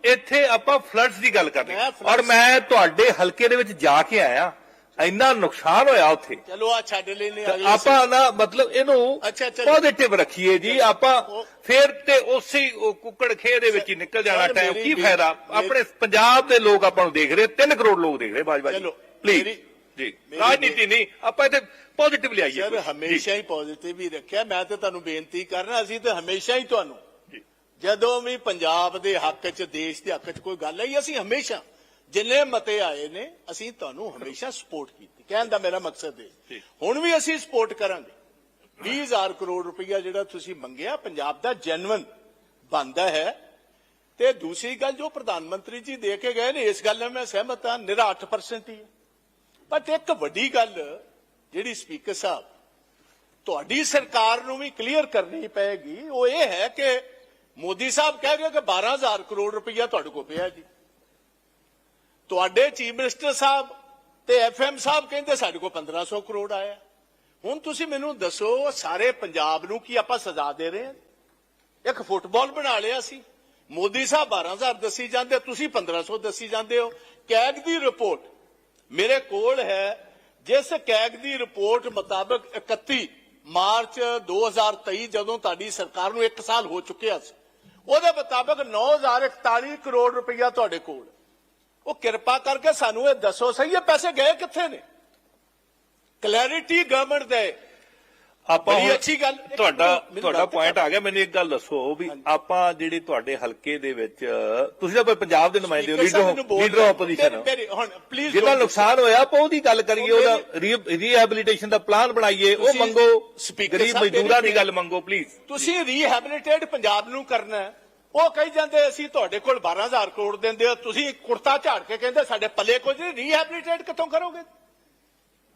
ਇੱਥੇ ਆਪਾਂ ਫਲੱਡਸ ਦੀ ਗੱਲ floods- ਔਰ ਮੈਂ ਤੁਹਾਡੇ ਹਲਕੇ ਦੇ ਵਿੱਚ ਜਾ ਕੇ ਆਇਆ। ਇੰਨਾ ਨੁਕਸਾਨ ਹੋਇਆ ਉੱਥੇ। ਚਲੋ ਆ ਛੱਡ ਲੈਨੇ ਤੇ ਆਪਾਂ ਨਾ ਮਤਲਬ ਇਹਨੂੰ। ਪੋਜ਼ਿਟਿਵ ਰੱਖੀਏ ਜੀ। ਆਪਾਂ ਫੇਰ ਤੇ ਉਸੇ ਕੁੱਕੜ ਖੇ ਦੇ ਵਿੱਚ ਹੀ ਨਿਕਲ ਜਾਣਾ ਟਾਈਮ ਕੀ ਫਾਇਦਾ? ਆਪਣੇ ਪੰਜਾਬ ਦੇ ਲੋਕ ਆਪਾਂ ਨੂੰ ਦੇਖ ਰਹੇ 3 ਕਰੋੜ ਲੋਕ ਦੇਖ ਰਹੇ ਬਾਜਵਾ ਜੀ। ਚਲੋ, ਪਲੀਜ਼ ਜੀ। ਰਾਜਨੀਤੀ ਨਹੀਂ ਆਪਾਂ ਇੱਥੇ ਪੋਜ਼ਿਟਿਵ ਲਿਆਈਏ ਸਰ। ਹਮੇਸ਼ਾ ਹੀ ਪੋਜ਼ਿਟਿਵ ਹੀ ਰੱਖਿਆ। ਮੈਂ ਤੇ ਤੁਹਾਨੂੰ ਬੇਨਤੀ ਕਰਨਾ ਅਸੀਂ ਤੇ ਹਮੇਸ਼ਾ ਹੀ ਤੁਹਾਨੂੰ। ਜਦੋਂ ਵੀ ਪੰਜਾਬ ਦੇ ਹੱਕ 'ਚ ਦੇਸ਼ ਦੇ ਹੱਕ 'ਚ ਕੋਈ ਗੱਲ ਆਈ ਅਸੀਂ ਹਮੇਸ਼ਾ ਜਿੰਨੇ ਮਤੇ ਆਏ ਨੇ ਅਸੀਂ ਤੁਹਾਨੂੰ ਹਮੇਸ਼ਾ ਸਪੋਰਟ ਕੀਤੀ। ਕਹਿਣ ਦਾ ਮੇਰਾ ਮਕਸਦ ਹੈ। ਹੁਣ ਵੀ ਅਸੀਂ ਸਪੋਰਟ ਕਰਾਂਗੇ। 20000 ਕਰੋੜ ਰੁਪਈਆ ਜਿਹੜਾ ਤੁਸੀਂ ਮੰਗਿਆ ਪੰਜਾਬ ਦਾ ਜੈਨੂਇਨ ਬੰਦਾ ਹੈ। ਤੇ ਦੂਸਰੀ ਗੱਲ ਜੋ ਪ੍ਰਧਾਨ ਮੰਤਰੀ ਜੀ ਦੇ ਕੇ ਗਏ ਨੇ ਇਸ ਗੱਲ ਨਾਲ ਮੈਂ ਸਹਿਮਤ ਹਾਂ ਨਿਰਾ 8% ਹੀ ਹੈ। ਬਟ ਇੱਕ ਵੱਡੀ ਗੱਲ ਜਿਹੜੀ ਸਪੀਕਰ ਸਾਹਿਬ ਤੁਹਾਡੀ ਸਰਕਾਰ ਨੂੰ ਵੀ ਕਲੀਅਰ ਕਰਨੀ ਪਏਗੀ ਉਹ ਇਹ ਹੈ ਕਿ ਮੋਦੀ ਸਾਹਿਬ ਕਹਿ ਗਏ ਕਿ 12000 ਕਰੋੜ ਰੁਪਈਆ ਤੁਹਾਡੇ ਕੋਲ ਪਿਆ ਜੀ। ਤੁਹਾਡੇ ਚੀਫ ਮਿਨਿਸਟਰ ਸਾਹਿਬ ਤੇ ਐਫਐਮ ਸਾਹਿਬ ਕਹਿੰਦੇ ਸਾਡੇ ਕੋਲ 1500 ਕਰੋੜ ਆਇਆ। ਹੁਣ ਤੁਸੀਂ ਮੈਨੂੰ ਦੱਸੋ, ਸਾਰੇ ਪੰਜਾਬ ਨੂੰ ਕੀ ਆਪਾਂ ਸਜ਼ਾ ਦੇ ਰਹੇ ਹਾਂ? ਇੱਕ ਫੁੱਟਬਾਲ ਬਣਾ ਲਿਆ ਸੀ। ਮੋਦੀ ਸਾਹਿਬ 12000 ਦੱਸੀ ਜਾਂਦੇ, ਤੁਸੀਂ 1500 ਦੱਸੀ ਜਾਂਦੇ ਹੋ। ਕੈਗ ਦੀ ਰਿਪੋਰਟ ਮੇਰੇ ਕੋਲ ਹੈ। ਜਿਸ ਕੈਗ ਦੀ ਰਿਪੋਰਟ ਮੁਤਾਬਕ 31 ਮਾਰਚ 2023 ਜਦੋਂ ਤੁਹਾਡੀ ਸਰਕਾਰ ਨੂੰ 1 ਸਾਲ ਹੋ ਚੁੱਕਿਆ ਸੀ ਉਹਦੇ ਮੁਤਾਬਕ 9041 ਕਰੋੜ ਰੁਪਈਆ ਤੁਹਾਡੇ ਕੋਲ। ਉਹ ਕਿਰਪਾ ਕਰਕੇ ਸਾਨੂੰ ਇਹ ਦੱਸੋ, ਸਹੀ ਇਹ ਪੈਸੇ ਗਏ ਕਿੱਥੇ ਨੇ? ਕਲੈਰਿਟੀ ਗਵਰਨਮੈਂਟ ਦੇ ਆਪਾਂ ਬੜੀ ਅੱਛੀ ਗੱਲ- ਤੁਹਾਡਾ ਤੁਹਾਡਾ ਪੁਆਇੰਟ ਆ ਗਿਆ ਮੈਨੂੰ ਇੱਕ ਗੱਲ ਦੱਸੋ ਵੀ ਆਪਾਂ ਜਿਹੜੇ ਤੁਹਾਡੇ ਹਲਕੇ ਦੇ ਵਿੱਚ ਤੁਸੀਂ ਤਾਂ ਪੰਜਾਬ ਦੇ ਨੁਮਾਇੰਦੇ ਹੋ ਲੀਡਰ ਲੀਡਰ ਆਪੋਜੀਸ਼ਨ ਜਿਹਦਾ ਨੁਕਸਾਨ ਹੋਇਆ ਆਪਾਂ ਉਹਦੀ ਗੱਲ ਕਰੀਏ ਉਹ ਉਹਦਾ ਰੀਹੈਬਿਲਿਟੇਸ਼ਨ ਦਾ ਪਲਾਨ ਬਣਾਈਏ ਉਹ ਮੰਗੋ। ਗਰੀਬ ਮਜ਼ਦੂਰਾਂ ਦੀ ਗੱਲ ਮੰਗੋ ਪਲੀਜ਼ ਤੁਸੀਂ ਰੀਹੈਬਿਲਿਟੇਟ ਪੰਜਾਬ ਨੂੰ ਕਰਨਾ। ਉਹ ਕਹੀ ਜਾਂਦੇ ਅਸੀਂ ਤੁਹਾਡੇ ਕੋਲ 12000 ਕਰੋੜ ਦਿੰਦੇ ਹੋ ਤੁਸੀਂ ਕੁਰਤਾ ਝਾੜ ਕੇ ਕਹਿੰਦੇ ਸਾਡੇ ਪੱਲੇ ਕੁਝ ਨਹੀਂ ਰੀਹੈਬਿਲਿਟੇਟ ਕਿੱਥੋਂ ਕਰੋਗੇ?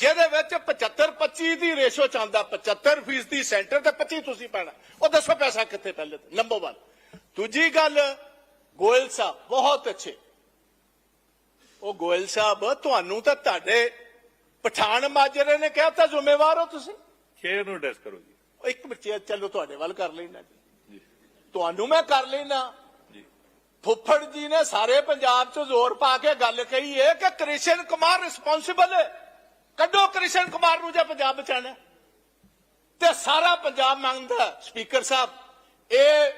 ਜਿਹਦੇ ਵਿੱਚ 75 25 ਦੀ ਰੇਸ਼ੋ ਚਾਹੁੰਦਾ 75 ਫੀਸਦੀ ਸੈਂਟਰ ਤੇ 25 ਤੁਸੀਂ ਪੈਣਾ। ਉਹ ਦੱਸੋ ਪੈਸਾ ਕਿੱਥੇ ਪਹਿਲੇ ਨੰਬਰ 1 ਦੂਜੀ ਗੱਲ ਗੋਇਲ ਸਾਹਿਬ ਬਹੁਤ ਅੱਛੇ। ਉਹ ਗੋਇਲ ਸਾਹਿਬ ਤੁਹਾਨੂੰ ਤਾਂ ਤੁਹਾਡੇ ਪਠਾਨ ਮਾਜਰੇ ਨੇ ਕਿਹਾ ਤਾਂ ਜ਼ਿੰਮੇਵਾਰ ਹੋ ਤੁਸੀਂ। ਸ਼ੇਅਰ ਨੂੰ ਐਡਰੈਸ ਕਰੋ ਜੀ। ਇੱਕ ਬੱਚੇ ਚਲੋ ਤੁਹਾਡੇ ਵੱਲ ਕਰ ਲੈਣਾ ਜੀ। ਤੁਹਾਨੂੰ ਮੈਂ ਕਰ ਲੈਣਾ ਫੁੱਫੜ ਜੀ ਨੇ ਸਾਰੇ ਪੰਜਾਬ 'ਚ ਜ਼ੋਰ ਪਾ ਕੇ ਗੱਲ ਕਹੀ ਹੈ ਕਿ ਕ੍ਰਿਸ਼ਨ ਕੁਮਾਰ ਰਿਸਪੌਂਸਿਬਲ ਹੈ ਕੱਢੋ ਕ੍ਰਿਸ਼ਨ ਕੁਮਾਰ ਨੂੰ ਜੇ ਪੰਜਾਬ ਬਚਾਣਾ ਤੇ ਸਾਰਾ ਪੰਜਾਬ ਮੰਗਦਾ ਸਪੀਕਰ ਸਾਹਿਬ, ਇਹ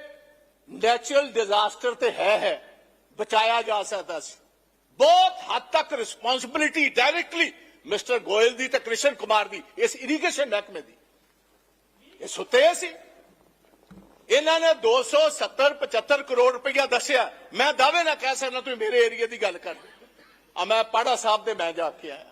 ਨੈਚੁਰਲ ਡਿਜ਼ਾਸਟਰ ਤੇ ਹੈ ਹੈ, ਬਚਾਇਆ ਜਾ ਸਕਦਾ ਸੀ। ਬਹੁਤ ਹੱਦ ਤੱਕ ਰਿਸਪੌਂਸਿਬਿਲਿਟੀ ਡਾਇਰੈਕਟਲੀ ਮਿਸਟਰ ਗੋਇਲ ਦੀ ਤੇ ਕ੍ਰਿਸ਼ਨ ਕੁਮਾਰ ਦੀ, ਇਸ ਇਰੀਗੇਸ਼ਨ ਮਹਿਕਮੇ ਦੀ। ਇਹ ਸੁੱਤੇ ਸੀ। ਇਹਨਾਂ ਨੇ 270 75 ਕਰੋੜ ਰੁਪਇਆ ਦੱਸਿਆ। ਮੈਂ ਦਾਅਵੇ ਨਾਲ ਕਹਿ ਸਕਦਾ ਤੁਸੀਂ ਮੇਰੇ ਏਰੀਆ ਦੀ ਗੱਲ ਕਰ ਆ ਮੈਂ ਪਾੜਾ ਸਾਹਿਬ ਦੇ, ਮੈਂ ਜਾ ਕੇ ਆਇਆ।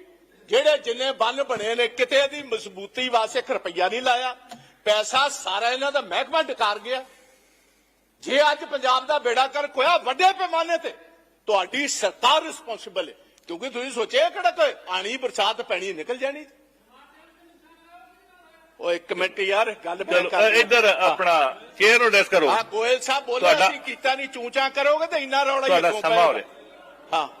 ਜਿਹੜੇ ਜਿੰਨੇ ਬੰਨ ਬਣੇ ਨੇ ਕਿਤੇ ਦੀ ਮਜ਼ਬੂਤੀ ਵਾਸਤੇ ਇੱਕ ਰੁਪਈਆ ਨਹੀਂ ਲਾਇਆ। ਪੈਸਾ ਸਾਰਾ ਇਹਨਾਂ ਦਾ ਮਹਿਕਮਾ ਡਕਾਰ ਗਿਆ। ਜੇ ਅੱਜ ਪੰਜਾਬ ਦਾ ਬੇੜਾ ਕਰ ਕੋਇਆ ਵੱਡੇ ਪੈਮਾਨੇ ਤੇ ਤੁਹਾਡੀ ਸਰਕਾਰ ਰਿਸਪੌਂਸਿਬਲ ਹੈ। ਕਿਉਂਕਿ ਤੁਸੀਂ ਸੋਚਿਆ ਕਿਹੜਾ ਕੋਈ ਆਣੀ ਬਰਸਾਤ ਪੈਣੀ ਨਿਕਲ ਜਾਣੀ? ਉਹ ਇੱਕ ਮਿੰਟ ਯਾਰ ਗੱਲ ਕਰ ਅ, ਇੱਧਰ ਆਪਣਾ ਚੇਅਰ ਨੂੰ ਡੈਸ ਕਰੋ। ਆ ਗੋਇਲ ਸਾਹਿਬ ਬੋਲਿਆ ਸੀ ਕੀਤਾ ਨਹੀਂ ਚੂਚਾ ਕਰੋਗੇ ਤੇ ਇੰਨਾ ਰੌਲਾ ਹੀ ਤੁਹਾਡਾ ਸਮਾਂ ਹੋ? ਰਿਹਾ। ਹਾਂ।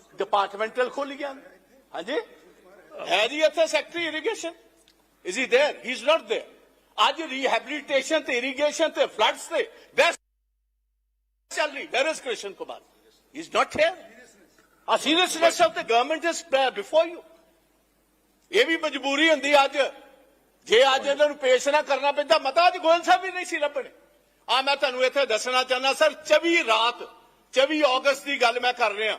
ਡਿਪਾਰਟਮੈਂਟਲ ਖੋਲ ਗਿਆ ਹਾਂਜੀ ਹੈ ਜੀ ਇੱਥੇ secretary irrigation is he there he is not there ਅੱਜ ਰੀਹੈਬਿਲਿਟੇਸ਼ਨ ਤੇ ਇਰੀਗੇਸ਼ਨ ਤੇ ਫਲੱਡਸ ਤੇ ਬੈਸਟ ਚੱਲ ਰਹੀ where is Krishan Kumar he is not here ah seriousness of the government is before you ਇਹ ਵੀ ਮਜਬੂਰੀ ਹੁੰਦੀ ਅੱਜ ਜੇ ਅੱਜ ਇਹਨਾਂ ਨੂੰ ਪੇਸ਼ ਨਾ ਕਰਨਾ ਪੈਂਦਾ ਮਤਾ ਅੱਜ ਗੋਇਲ ਸਾਹਿਬ ਵੀ ਨਹੀਂ ਸੀ ਲੱਭਣੇ ਆ ਮੈਂ ਤੁਹਾਨੂੰ ਇੱਥੇ ਦੱਸਣਾ ਚਾਹੁੰਦਾ ਸਰ 24 ਰਾਤ 24 ਅਗਸਤ ਦੀ ਗੱਲ ਮੈਂ ਕਰ ਰਿਹਾ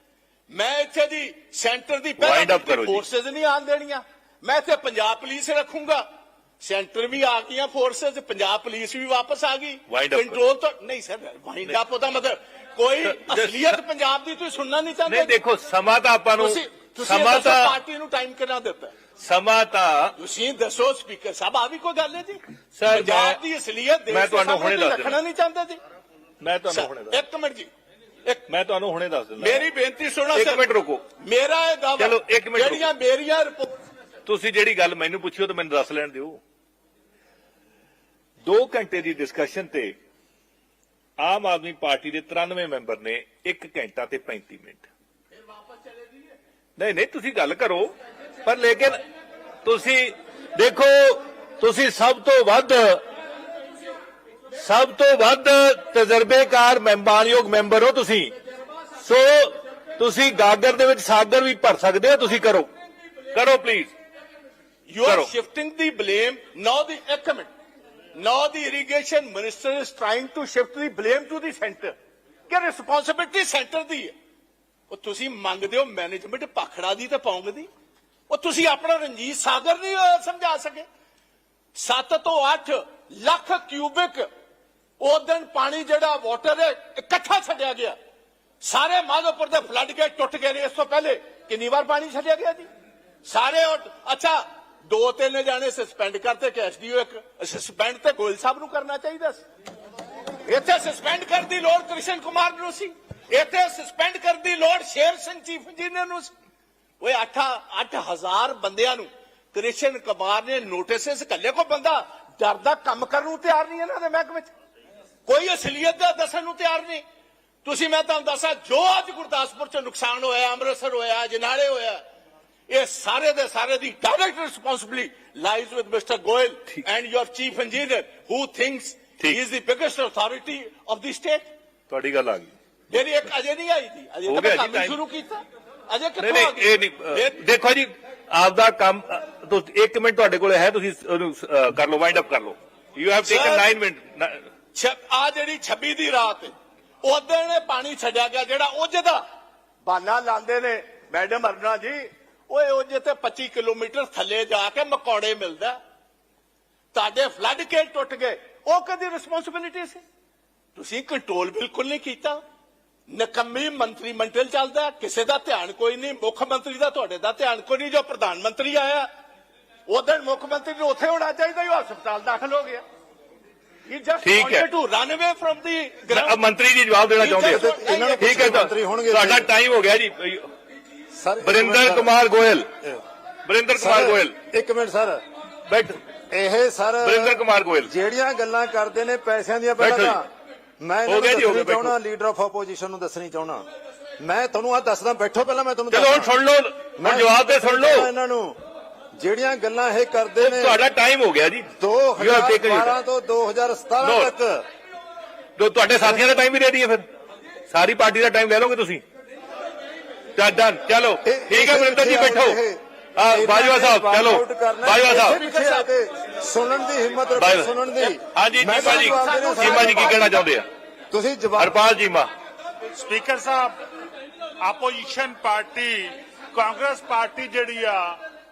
ਮੈਂ ਇੱਥੇ ਦੀ ਸੈਂਟਰ ਦੀ ਜੀ। ਫੋਰਸਸ ਨਹੀਂ ਆਣ ਦੇਣੀਆਂ। ਮੈਂ ਇੱਥੇ ਪੰਜਾਬ ਪੁਲਿਸ ਰੱਖੂੰਗਾ। ਸੈਂਟਰ ਵੀ ਆ ਗਈਆਂ ਫੋਰਸਸ ਪੰਜਾਬ ਪੁਲਿਸ ਵੀ ਵਾਪਸ ਆ ਗਈ। ਕੰਟਰੋਲ ਤਾਂ ਨਹੀਂ ਸਰ ਵਾਈਂਡ ਅਪ ਉਹਦਾ ਮਤਲਬ ਕੋਈ [LAUGHS] ਅਸਲੀਅਤ ਪੰਜਾਬ ਦੀ ਤੁਸੀਂ ਸੁਣਨਾ ਨਹੀਂ ਚਾਹੁੰਦੇ ਨਹੀਂ ਦੇਖੋ ਸਮਾਂ ਤਾਂ ਆਪਾਂ ਨੂੰ ਸਮਾਂ ਤਾਂ ਪਾਰਟੀ ਨੂੰ ਟਾਈਮ ਕਿੰਨਾ ਦਿੱਤਾ? ਸਮਾਂ ਤਾਂ ਤੁਸੀਂ ਦੱਸੋ ਸਪੀਕਰ ਸਾਹਿਬ ਆ ਵੀ ਕੋਈ ਗੱਲ ਹੈ ਜੀ? ਸਰ, ਪੰਜਾਬ ਦੀ ਅਸਲੀਅਤ ਦੇਸ਼ ਮੈਂ ਦੇ ਤੁਹਾਨੂੰ ਹੁਣੇ ਤੁਸੀਂ ਦੱਸ ਰੱਖਣਾ ਦਿੰਦਾ। ਨਹੀਂ ਚਾਹੁੰਦੇ ਜੀ। ਮੈਂ ਤੁਹਾਨੂੰ ਹੁਣੇ ਦੱਸ ਇੱਕ ਮਿੰਟ ਜੀ। ਮੈਂ ਤੁਹਾਨੂੰ ਹੁਣੇ ਦੱਸ ਦਿੰਦਾ। ਮੇਰੀ ਬੇਨਤੀ ਸੁਣੋ ਇੱਕ ਮਿੰਟ ਰੁਕੋ। ਮੇਰਾ ਇਹ ਦਾਵਾ ਚਲੋ, ਇੱਕ ਮਿੰਟ। ਜਿਹੜੀਆਂ ਮੇਰੀਆਂ ਰਿਪੋਰਟ ਤੁਸੀਂ ਜਿਹੜੀ ਗੱਲ ਮੈਨੂੰ ਪੁੱਛੀ ਉਹ ਤਾਂ ਮੈਨੂੰ ਦੱਸ ਲੈਣ ਦਿਓ। 2 ਘੰਟੇ ਦੀ ਡਿਸਕਸ਼ਨ ਤੇ ਆਮ ਆਦਮੀ ਪਾਰਟੀ ਦੇ 93 ਮੈਂਬਰ ਨੇ 1 ਘੰਟਾ ਤੇ 35 ਮਿੰਟ। ਨਹੀਂ ਨਹੀਂ ਤੁਸੀਂ ਗੱਲ ਕਰੋ। ਪਰ ਲੇਕਿਨ ਤੁਸੀਂ ਦੇਖੋ ਤੁਸੀਂ ਸਭ ਤੋਂ ਵੱਧ ਸਭ ਤੋਂ ਵੱਧ ਤਜਰਬੇਕਾਰ ਮੈਂਬਾਰਯੋਗ ਮੈਂਬਰ ਹੋ ਤੁਸੀਂ ਸੋ ਤੁਸੀਂ ਗਾਗਰ ਦੇ ਵਿੱਚ ਸਾਗਰ ਵੀ ਭਰ ਸਕਦੇ ਹੋ ਤੁਸੀਂ ਕਰੋ ਕਰੋ ਪਲੀਜ਼ are ਕਰੋ। shifting the blame. Now the ਇੱਕ minute the irrigation minister is trying to shift the blame to the center. ਕਿ responsibility center ਦੀ ਹੈ ਉਹ ਤੁਸੀਂ ਮੰਗਦੇ ਹੋ ਮੈਨੇਜਮੈਂਟ ਪਖੜਾ ਦੀ ਤੇ ਪੌਂਗ ਦੀ ਉਹ ਤੁਸੀਂ ਆਪਣਾ ਰਣਜੀਤ ਸਾਗਰ ਨਹੀਂ ਸਮਝਾ ਸਕੇ 7 ਤੋਂ 8 ਲੱਖ ਕਿਊਬਿਕ ਉਸ ਦਿਨ ਪਾਣੀ ਜਿਹੜਾ ਵਾਟਰ ਹੈ, ਇਕੱਠਾ ਛੱਡਿਆ ਗਿਆ। ਸਾਰੇ ਮਾਧੋਪੁਰ ਦੇ ਫਲੱਡ ਗੇਟ ਟੁੱਟ ਗਏ ਨੇ ਇਸ ਤੋਂ ਪਹਿਲੇ। ਕਿੰਨੀ ਵਾਰ ਪਾਣੀ ਛੱਡਿਆ ਗਿਆ ਜੀ? ਸਾਰੇ ਅੱਛਾ, ਦੋ ਤਿੰਨ ਜਾਣੇ ਸਸਪੈਂਡ ਕਰਤੇ ਕਿ ਐਸਡੀਓ ਇੱਕ ਸਸਪੈਂਡ ਤੇ ਗੋਇਲ ਸਾਹਿਬ ਨੂੰ ਕਰਨਾ ਚਾਹੀਦਾ ਸੀ। ਇੱਥੇ ਸਸਪੈਂਡ ਕਰਨ ਦੀ ਲੋੜ ਕ੍ਰਿਸ਼ਨ ਕੁਮਾਰ ਨੂੰ ਸੀ। ਇੱਥੇ ਸਸਪੈਂਡ ਕਰਨ ਦੀ ਲੋੜ ਸ਼ੇਰ ਸਿੰਘ ਚੀਫ ਇੰਜੀਨੀਅਰ ਨੂੰ ਸੀ। ਓਏ 8 8000 ਬੰਦਿਆਂ ਨੂੰ ਕ੍ਰਿਸ਼ਨ ਕੁਮਾਰ ਨੇ ਨੋਟਿਸਸ ਕੱਲੇ ਕੋ ਬੰਦਾ ਡਰਦਾ ਕੰਮ ਕਰਨ ਨੂੰ ਤਿਆਰ ਨਹੀਂ ਇਹਨਾਂ ਦੇ ਮਹਿਕਮੇ ਵਿੱਚ ਕੋਈ ਅਸਲੀਅਤ ਦਾ ਦੱਸਣ ਨੂੰ ਤਿਆਰ ਨਹੀਂ। ਤੁਸੀਂ ਮੈਂ ਤੁਹਾਨੂੰ ਦੱਸਾਂ ਜੋ ਅੱਜ ਗੁਰਦਾਸਪੁਰ ਚ ਨੁਕਸਾਨ ਹੋਇਆ ਅੰਮ੍ਰਿਤਸਰ ਹੋਇਆ ਜਨਾਲੇ ਹੋਇਆ ਇਹ ਸਾਰੇ ਦੇ ਸਾਰੇ ਦੀ direct responsibility lies with mister Goyal and your chief engineer who thinks. He is the biggest authority of the state ਤੁਹਾਡੀ ਗੱਲ ਆ ਗਈ। ਮੇਰੀ ਇੱਕ ਅਜੇ ਨਹੀਂ ਆਈ ਜੀ। ਅਜੇ ਤਾਂ ਕੰਮ। ਸ਼ੁਰੂ ਕੀਤਾ। ਅਜੇ ਕਿੱਥੋਂ ਨਹੀਂ ਨਹੀਂ ਆ ਗਈ? ਇਹ ਨਹੀਂ ਫਿਰ- ਦੇਖੋ ਜੀ ਆਪਦਾ ਕੰਮ ਅ, ਤੁਸੀਂ 1 ਮਿੰਟ ਤੁਹਾਡੇ ਕੋਲ ਹੈ ਤੁਸੀਂ ਕਰ ਲਓ ਵਾਈਂਡ ਅਪ ਕਰ ਲਓ। You have taken Sir- 9 minute ਆ ਜਿਹੜੀ 26 ਦੀ ਰਾਤ ਉਦੋਂ ਨੇ ਪਾਣੀ ਛੱਡਿਆ ਗਿਆ, ਜਿਹੜਾ ਉਹਦੇ ਦਾ ਬਾਨਾ ਲਾਉਂਦੇ ਨੇ ਮੈਡਮ ਅਰਨਾ ਜੀ, ਓਏ ਉਹਦੇ ਤੇ 25 ਕਿਲੋਮੀਟਰ ਥੱਲੇ ਜਾ ਕੇ ਮਕੌੜੇ ਮਿਲਦਾ। ਤੁਹਾਡੇ ਫਲੱਡ ਕੇ ਟੁੱਟ ਗਏ, ਉਹ ਕਦੀ ਰਿਸਪੌਂਸਿਬਿਲਿਟੀ ਸੀ? ਤੁਸੀਂ ਕੰਟਰੋਲ ਬਿਲਕੁਲ ਨਹੀਂ ਕੀਤਾ। ਨਕੰਮੀ ਮੰਤਰੀ ਮੰਡਲ ਚੱਲਦਾ, ਕਿਸੇ ਦਾ ਧਿਆਨ ਕੋਈ ਨਹੀਂ, ਮੁੱਖ ਮੰਤਰੀ ਦਾ ਤੁਹਾਡੇ ਦਾ ਧਿਆਨ ਕੋਈ ਨਹੀਂ, ਜੋ ਪ੍ਰਧਾਨ ਮੰਤਰੀ ਆਇਆ ਉਦੋਂ ਮੁੱਖ ਮੰਤਰੀ ਨੂੰ ਉੱਥੇ ਹੋਣਾ ਚਾਹੀਦਾ, ਉਹ ਹਸਪਤਾਲ ਦਾਖਲ ਹੋ ਗਿਆ। ਠੀਕ ਹੈ। wanted to run away from the a, ground. ਮੰਤਰੀ ਜੀ ਜਵਾਬ ਦੇਣਾ ਚਾਹੁੰਦੇ ਆ। ਇਹਨਾਂ ਨੂੰ ਠੀਕ ਹੈ ਤੁਹਾਡਾ ਟਾਈਮ ਹੋ ਗਿਆ ਜੀ। ਬਰਿੰਦਰ। ਕੁਮਾਰ ਗੋਇਲ। ਬਰਿੰਦਰ ਕੁਮਾਰ ਗੋਇਲ। ਇੱਕ ਮਿੰਟ ਸਰ। ਬੈਠ। ਇਹ ਸਰ ਬਰਿੰਦਰ ਕੁਮਾਰ ਗੋਇਲ। ਜਿਹੜੀਆਂ ਗੱਲਾਂ ਕਰਦੇ ਨੇ ਪੈਸਿਆਂ ਦੀਆਂ ਪਹਿਲਾਂ ਮੈਂ ਹੋ ਗਿਆ ਜੀ, ਹੋ ਦੱਸਣੀ ਗਿਆ, ਚਾਹਣਾ ਲੀਡਰ ਆਫ ਆਪੋਜੀਸ਼ਨ ਨੂੰ ਦੱਸਣੀ ਚਾਹਣਾ ਮੈਂ ਤੁਹਾਨੂੰ ਆ ਦੱਸਦਾ ਬੈਠੋ ਪਹਿਲਾਂ ਮੈਂ ਤੁਹਾਨੂੰ ਚਲੋ ਹੁਣ। ਸੁਣ ਲਓ। ਮੈਂ ਜਵਾਬ ਤੇ ਸੁਣ ਲਓ। ਇਹਨਾਂ ਨੂੰ। ਜਿਹੜੀਆਂ ਗੱਲਾਂ ਇਹ ਕਰਦੇ ਨੇ ਤੁਹਾਡਾ ਟਾਈਮ ਹੋ ਗਿਆ ਜੀ। You have taken your 2012 ਤੋਂ 2017 No. ਤੱਕ। ਜੋ ਤੁਹਾਡੇ ਸਾਥੀਆਂ ਦਾ ਟਾਈਮ ਵੀ ਦੇ ਦਈਏ ਫਿਰ। ਸਾਰੀ ਪਾਰਟੀ ਦਾ ਟਾਈਮ ਲੈ ਲਓਗੇ ਤੁਸੀਂ। ਚੱਲ ਡਨ ਚਲੋ ਠੀਕ ਹੈ ਬਰਿੰਦਰ ਜੀ ਬੈਠੋ। ਬਾਜਵਾ ਸਾਹਿਬ ਚਲੋ। ਬਾਜਵਾ ਸਾਹਿਬ। ਸੁਣਨ ਦੀ ਹਿੰਮਤ ਰੱਖੋ ਸੁਣਨ ਦੀ। ਹਾਂਜੀ ਮੈਂ ਚੀਮਾ ਜੀ। ਚੀਮਾ ਜੀ ਕੀ ਕਹਿਣਾ ਚਾਹੁੰਦੇ ਆ? ਤੁਸੀਂ ਜਵਾਬ Harpal Cheema speaker sahib opposition party Congress party ਜਿਹੜੀ ਆ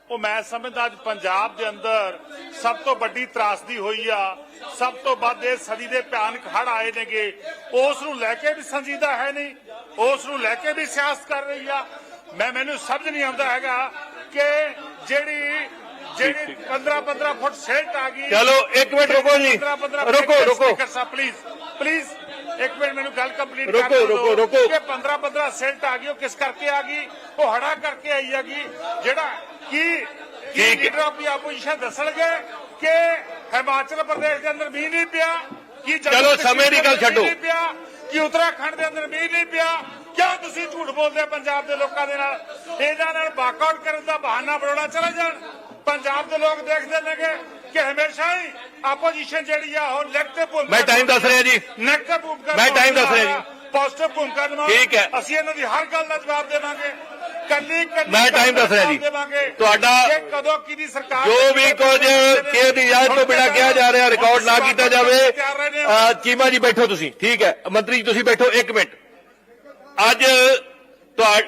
ਉਹ ਮੈਂ ਸਮਝਦਾ ਅੱਜ ਪੰਜਾਬ ਦੇ ਅੰਦਰ ਸਭ ਤੋਂ ਵੱਡੀ ਤਰਾਸਦੀ ਹੋਈ ਆ ਸਭ ਤੋਂ ਵੱਧ ਇਹ ਸਦੀ ਦੇ ਭਿਆਨਕ ਹੜ ਆਏ ਨੇਗੇ ਉਸ ਨੂੰ ਲੈ ਕੇ ਵੀ ਸੰਜੀਦਾ ਹੈ ਨਹੀਂ ਉਸ ਨੂੰ ਲੈ ਕੇ ਵੀ ਸਿਆਸਤ ਕਰ ਰਹੀ ਆ ਮੈਂ ਮੈਨੂੰ ਸਮਝ ਨਹੀਂ ਆਉਂਦਾ ਹੈਗਾ ਕਿ ਜਿਹੜੀ ਜਿਹੜੀ 15 15 ਫੁੱਟ ਸੇਲਟ ਆ ਗਈ ਚਲੋ, ਇੱਕ ਮਿੰਟ ਰੁਕੋ ਜੀ। 15 15 ਰੁਕੋ, ਰੁਕੋ। ਪਲੀਜ਼ ਪਲੀਜ਼ ਇੱਕ ਮਿੰਟ ਮੈਨੂੰ ਗੱਲ ਕੰਪਲੀਟ ਰੁਕੋ, ਰੁਕੋ, ਰੁਕੋ। ਕਿ 15 15 ਸੈਂਟ ਆ ਗਈ ਉਹ ਕਿਸ ਕਰਕੇ ਆ ਗਈ ਉਹ ਹੜਾ ਕਰਕੇ ਆਈ ਹੈਗੀ ਜਿਹੜਾ ਕੀ ਕੀ। ਲੀਡਰ ਆਫ ਆਪੋਜੀਸ਼ਨ ਦੱਸਣਗੇ ਕਿ ਹਿਮਾਚਲ ਪ੍ਰਦੇਸ਼ ਦੇ ਅੰਦਰ ਮੀਂਹ ਨਹੀਂ ਪਿਆ ਕੀ ਚਲੋ, ਸਮੇਂ ਦੀ ਗੱਲ ਛੱਡੋ। ਕਿ ਉੱਤਰਾਖੰਡ ਦੇ ਅੰਦਰ ਮੀਂਹ ਨਹੀਂ ਪਿਆ ਕਿਉਂ ਤੁਸੀਂ ਝੂਠ ਬੋਲਦੇ ਪੰਜਾਬ ਦੇ ਲੋਕਾਂ ਦੇ ਨਾਲ ਇਹਨਾਂ ਨਾਲ ਵਾਕਆਊਟ ਕਰਨ ਦਾ ਬਹਾਨਾ ਬਣਾਉਣਾ ਚਲੇ ਜਾਣ ਪੰਜਾਬ ਦੇ ਲੋਕ ਦੇਖਦੇ ਨੇਗੇ ਕਿ ਹਮੇਸ਼ਾ ਹੀ ਆਪੋਜੀਸ਼ਨ ਜਿਹੜੀ ਆ ਉਹ ਨੈਗੇਟਿਵ ਭੂਮਿਕਾ ਮੈਂ time ਦੱਸ ਰਿਹਾ ਜੀ। ਨੈਗੇਟਿਵ ਭੂਮਿਕਾ ਮੈਂ time ਦੱਸ ਰਿਹਾ ਜੀ। ਪੋਜ਼ਿਟਿਵ ਭੂਮਿਕਾ ਠੀਕ ਹੈ। ਅਸੀਂ ਇਹਨਾਂ ਦੀ ਹਰ ਗੱਲ ਦਾ ਜਵਾਬ ਦੇਵਾਂਗੇ ਕੱਲੀ ਕੱਲੀ ਮੈਂ time ਦੱਸ ਰਿਹਾ ਜੀ। ਤੁਹਾਡਾ ਕਿ ਕਦੋਂ ਕਿਹਦੀ ਸਰਕਾਰ ਜੋ ਵੀ ਕੁਝ ਕਿਸੇ ਦੀ ਇਜਾਜ਼ਤ ਤੋਂ ਬਿਨਾਂ ਕਿਹਾ ਜਾ ਰਿਹਾ ਰਿਕਾਰਡ ਨਾ ਕੀਤਾ ਜਾਵੇ ਚੀਮਾ ਜੀ ਬੈਠੋ ਤੁਸੀਂ ਠੀਕ ਹੈ। ਮੰਤਰੀ ਜੀ ਤੁਸੀਂ ਬੈਠੋ 1 ਮਿੰਟ। ਅੱਜ ਤੁਹਾ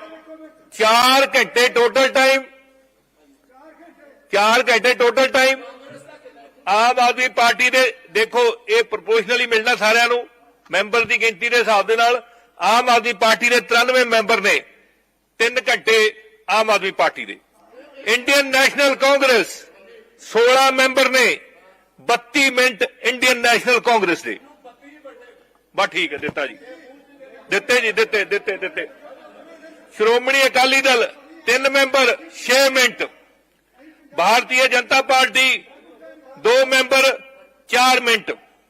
4 ਘੰਟੇ ਟੋਟਲ ਟਾਈਮ 4 ਘੰਟੇ total time Aam Aadmi party ਦੇ ਦੇਖੋ ਇਹ ਪ੍ਰੋਪੋਰਸ਼ਨਲੀ ਮਿਲਣਾ ਸਾਰਿਆਂ ਨੂੰ। ਮੈਂਬਰ ਦੀ ਗਿਣਤੀ ਦੇ ਹਿਸਾਬ ਦੇ ਨਾਲ ਆਮ ਆਦਮੀ ਪਾਰਟੀ ਦੇ 93 ਮੈਂਬਰ ਨੇ। 3 ਘੰਟੇ ਆਮ ਆਦਮੀ ਪਾਰਟੀ ਦੇ। ਇੰਡੀਅਨ ਨੈਸ਼ਨਲ ਕਾਂਗਰਸ 16 ਮੈਂਬਰ ਨੇ 32 ਮਿੰਟ ਇੰਡੀਅਨ ਨੈਸ਼ਨਲ ਕਾਂਗਰਸ ਦੇ। ਬਸ ਠੀਕ ਹੈ, ਦਿੱਤਾ ਜੀ। ਦਿੱਤੇ ਜੀ, ਦਿੱਤੇ ਦਿੱਤੇ ਦਿੱਤੇ। Shiromani Akali Dal 3 member 6 minute. Bharatiya Janata party 2 member 4 minute.